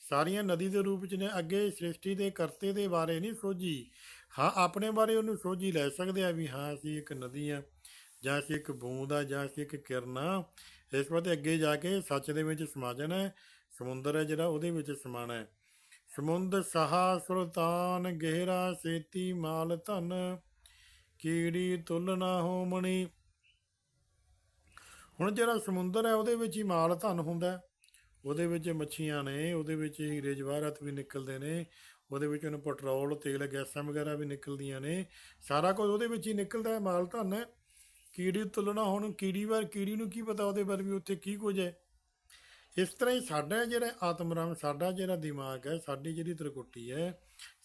ਸਾਰੀਆਂ ਨਦੀ ਦੇ ਰੂਪ 'ਚ ਨੇ। ਅੱਗੇ ਸ੍ਰਿਸ਼ਟੀ ਦੇ ਕਰਤੇ ਦੇ ਬਾਰੇ ਨਹੀਂ ਸੋਝੀ। ਹਾਂ, ਆਪਣੇ ਬਾਰੇ ਉਹਨੂੰ ਸੋਝੀ ਲੈ ਸਕਦੇ ਆ ਵੀ ਹਾਂ, ਅਸੀਂ ਇੱਕ ਨਦੀ ਆ, ਜਾਂ ਅਸੀਂ ਇੱਕ ਬੂੰਦ ਆ, ਜਾਂ ਅਸੀਂ ਇੱਕ ਕਿਰਨ। ਆ ਇਸ ਵਾਰ ਅੱਗੇ ਜਾ ਕੇ ਸੱਚ ਦੇ ਵਿੱਚ ਸਮਾ ਜਾਣਾ ਸਮੁੰਦਰ ਹੈ ਜਿਹੜਾ ਉਹਦੇ ਵਿੱਚ ਸਮਾਣਾ ਹੈ। ਸਮੁੰਦ ਸਹਾ ਸੁਲਤਾਨ ਗਹਿਰਾ ਸੇਤੀ ਮਾਲ ਧਨ, ਕੀੜੀ ਤੁਲ ਨਾ ਹੋਮਣੀ ਹੁਣ ਜਿਹੜਾ ਸਮੁੰਦਰ ਹੈ ਉਹਦੇ ਵਿੱਚ ਹੀ ਮਾਲ ਧਨ ਹੁੰਦਾ ਉਹਦੇ ਵਿੱਚ ਮੱਛੀਆਂ ਨੇ, ਉਹਦੇ ਵਿੱਚ ਹੀਰੇ ਜਵਾਹਰਤ ਵੀ ਨਿਕਲਦੇ ਨੇ, ਉਹਦੇ ਵਿੱਚ ਉਹਨੂੰ ਪੈਟਰੋਲ, ਤੇਲ, ਗੈਸਾਂ ਵਗੈਰਾ ਵੀ ਨਿਕਲਦੀਆਂ ਨੇ। ਸਾਰਾ ਕੁਝ ਉਹਦੇ ਵਿੱਚ ਹੀ ਨਿਕਲਦਾ ਹੈ, ਮਾਲ ਧਨ ਹੈ। ਕੀੜੀ ਤੁਲਣਾ ਹੁਣ, ਕੀੜੀ ਵਾਰ ਕੀੜੀ ਨੂੰ ਕੀ ਪਤਾ ਉਹਦੇ ਬਾਰੇ ਵੀ ਉੱਥੇ ਕੀ ਕੁਝ ਹੈ। ਇਸ ਤਰ੍ਹਾਂ ਹੀ ਸਾਡਾ ਜਿਹੜਾ ਆਤਮਰਾਮ, ਸਾਡਾ ਜਿਹੜਾ ਦਿਮਾਗ ਹੈ, ਸਾਡੀ ਜਿਹੜੀ ਤ੍ਰਿਕੁਟੀ ਹੈ,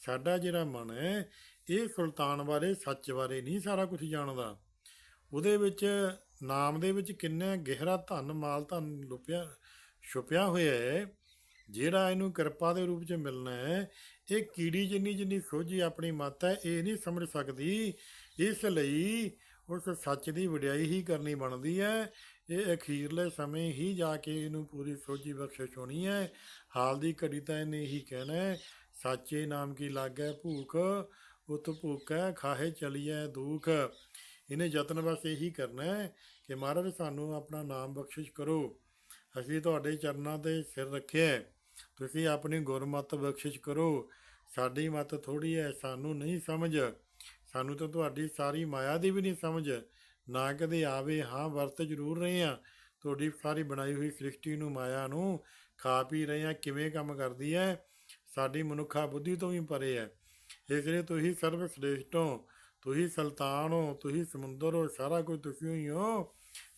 ਸਾਡਾ ਜਿਹੜਾ ਮਨ ਹੈ, ਇਹ ਸੁਲਤਾਨ ਬਾਰੇ, ਸੱਚ ਬਾਰੇ ਨਹੀਂ ਸਾਰਾ ਕੁਝ ਜਾਣਦਾ। ਉਹਦੇ ਵਿੱਚ, ਨਾਮ ਦੇ ਵਿੱਚ ਕਿੰਨਾ ਗਹਿਰਾ ਧਨ, ਮਾਲ ਧਨ ਲੁਪਿਆ, ਛੁਪਿਆ ਹੋਇਆ ਹੈ, ਜਿਹੜਾ ਇਹਨੂੰ ਕਿਰਪਾ ਦੇ ਰੂਪ 'ਚ ਮਿਲਣਾ ਹੈ, ਇਹ ਕੀੜੀ ਜਿੰਨੀ ਜਿੰਨੀ ਸੋਝੀ ਆਪਣੀ ਮੱਤ ਹੈ, ਇਹ ਨਹੀਂ ਸਮਝ ਸਕਦੀ। ਇਸ ਲਈ ਉਸ ਸੱਚ ਦੀ ਵਡਿਆਈ ਹੀ ਕਰਨੀ ਬਣਦੀ ਹੈ। ਇਹ ਅਖੀਰਲੇ ਸਮੇਂ ਹੀ ਜਾ ਕੇ ਇਹਨੂੰ ਪੂਰੀ ਸੋਝੀ ਬਖਸ਼ਿਸ਼ ਹੋਣੀ ਹੈ। ਹਾਲ ਦੀ ਘੜੀ ਤਾਂ ਇਹਨੇ ਹੀ ਕਹਿਣਾ ਹੈ, ਸਾਚੇ ਨਾਮ ਕੀ ਲਾਗੈ ਭੂਖ? ਉਤ ਭੂਖੈ ਖਾਹੇ ਚਲੀਐ ਦੁਖ। ਇਹਨੇ ਯਤਨ ਬਸ ਇਹੀ ਕਰਨਾ ਹੈ ਕਿ ਮਹਾਰਾਜ ਸਾਨੂੰ ਆਪਣਾ ਨਾਮ ਬਖਸ਼ਿਸ਼ ਕਰੋ। ਅਸੀਂ ਤੁਹਾਡੇ ਚਰਨਾਂ ਤੇ ਸਿਰ ਰੱਖਿਆ ਤੁਸੀਂ ਆਪਣੀ ਗੁਰਮਤ ਬਖਸ਼ਿਸ਼ ਕਰੋ। ਸਾਡੀ ਮਤ ਥੋੜੀ ਹੈ, ਸਾਨੂੰ ਨਹੀਂ ਸਮਝ। ਸਾਨੂੰ ਤਾਂ ਤੁਹਾਡੀ ਸਾਰੀ ਮਾਇਆ ਦੀ ਵੀ ਨਹੀਂ ਸਮਝ। ਨਾ ਕਦੇ ਆਵੇ, ਹਾਂ, ਵਰਤ ਜ਼ਰੂਰ ਰਹੇ ਆ ਤੁਹਾਡੀ ਸਾਰੀ ਬਣਾਈ ਹੋਈ ਸ੍ਰਿਸ਼ਟੀ ਨੂੰ, ਮਾਇਆ ਨੂੰ ਖਾ ਪੀ ਰਹੇ ਆ ਕਿਵੇਂ ਕੰਮ ਕਰਦੀ ਹੈ ਸਾਡੀ ਮਨੁੱਖਾ ਬੁੱਧੀ ਤੋਂ ਵੀ ਪਰੇ ਹੈ ਇਸ ਲਈ ਤੁਸੀਂ ਸਰਵ ਸ੍ਰੇਸ਼ਟ ਹੋ। ਤੁਸੀਂ ਸੁਲਤਾਨ ਹੋ। ਤੁਸੀਂ ਸਮੁੰਦਰ ਹੋ। ਸਾਰਾ ਕੁਝ ਤੁਸੀਂ ਹੀ ਹੋ।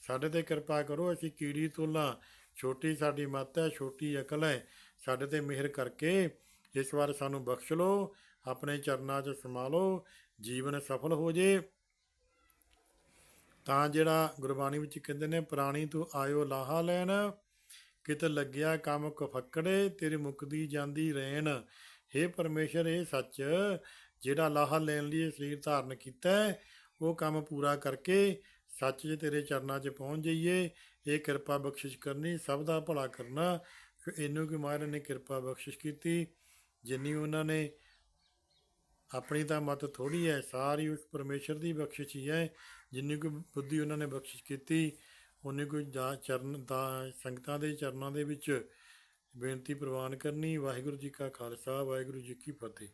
ਸਾਡੇ ਤੇ ਕਿਰਪਾ ਕਰੋ, ਅਸੀਂ ਕੀੜੀ ਤੁਲਾਂ ਛੋਟੀ ਸਾਡੀ ਮੱਤ ਹੈ ਛੋਟੀ ਅਕਲ ਹੈ ਸਾਡੇ ਤੇ ਮਿਹਰ ਕਰਕੇ ਇਸ ਵਾਰ ਸਾਨੂੰ ਬਖਸ਼ ਲਓ। ਆਪਣੇ ਚਰਨਾਂ 'ਚ ਸਮਾ ਲਓ। ਜੀਵਨ ਸਫਲ ਹੋ ਜੇ। ਤਾਂ ਜਿਹੜਾ ਗੁਰਬਾਣੀ ਵਿੱਚ ਕਹਿੰਦੇ ਨੇ, ਪ੍ਰਾਣੀ ਤੂੰ ਆਇਓ ਲਾਹਾ ਲੈਣ, ਕਿਤੇ ਲੱਗਿਆ ਕੰਮ ਕਫਕੜੇ, ਤੇਰੇ ਮੁਕਦੀ ਜਾਂਦੀ ਰਹਿਣ हे ਪਰਮੇਸ਼ਰ, ਇਹ ਸੱਚ, ਜਿਹੜਾ ਲਾਹਾ ਲੈਣ ਲਈ ਸਰੀਰ ਧਾਰਨ ਕੀਤਾ ਉਹ ਕੰਮ ਪੂਰਾ ਕਰਕੇ ਸੱਚ 'ਚ ਤੇਰੇ ਚਰਨਾਂ 'ਚ ਪਹੁੰਚ ਜਾਈਏ, ਇਹ ਕਿਰਪਾ ਬਖਸ਼ਿਸ਼ ਕਰਨੀ, ਸਭ ਦਾ ਭਲਾ ਕਰਨਾ। ਇਹਨੂੰ ਕਿ ਮਹਾਰਾਜ ਨੇ ਕਿਰਪਾ ਬਖਸ਼ਿਸ਼ ਕੀਤੀ, ਜਿੰਨੀ ਉਹਨਾਂ ਨੇ ਆਪਣੀ ਤਾਂ ਮਤ ਥੋੜੀ ਹੈ, ਸਾਰੀ ਉਸ ਪਰਮੇਸ਼ਰ ਦੀ ਬਖਸ਼ਿਸ਼ ਹੀ ਹੈ, ਜਿੰਨੀ ਕੋਈ ਬੁੱਧੀ ਉਹਨਾਂ ਨੇ ਬਖਸ਼ਿਸ਼ ਕੀਤੀ ਉਹਨੇ ਕੋਈ ਜਾ ਚਰਨ ਦਾ, ਸੰਗਤਾਂ ਦੇ ਚਰਨਾਂ ਦੇ ਵਿੱਚ ਬੇਨਤੀ ਪ੍ਰਵਾਨ ਕਰਨੀ। ਵਾਹਿਗੁਰੂ ਜੀ ਕਾ ਖਾਲਸਾ, ਵਾਹਿਗੁਰੂ ਜੀ ਕੀ ਫਤਿਹ।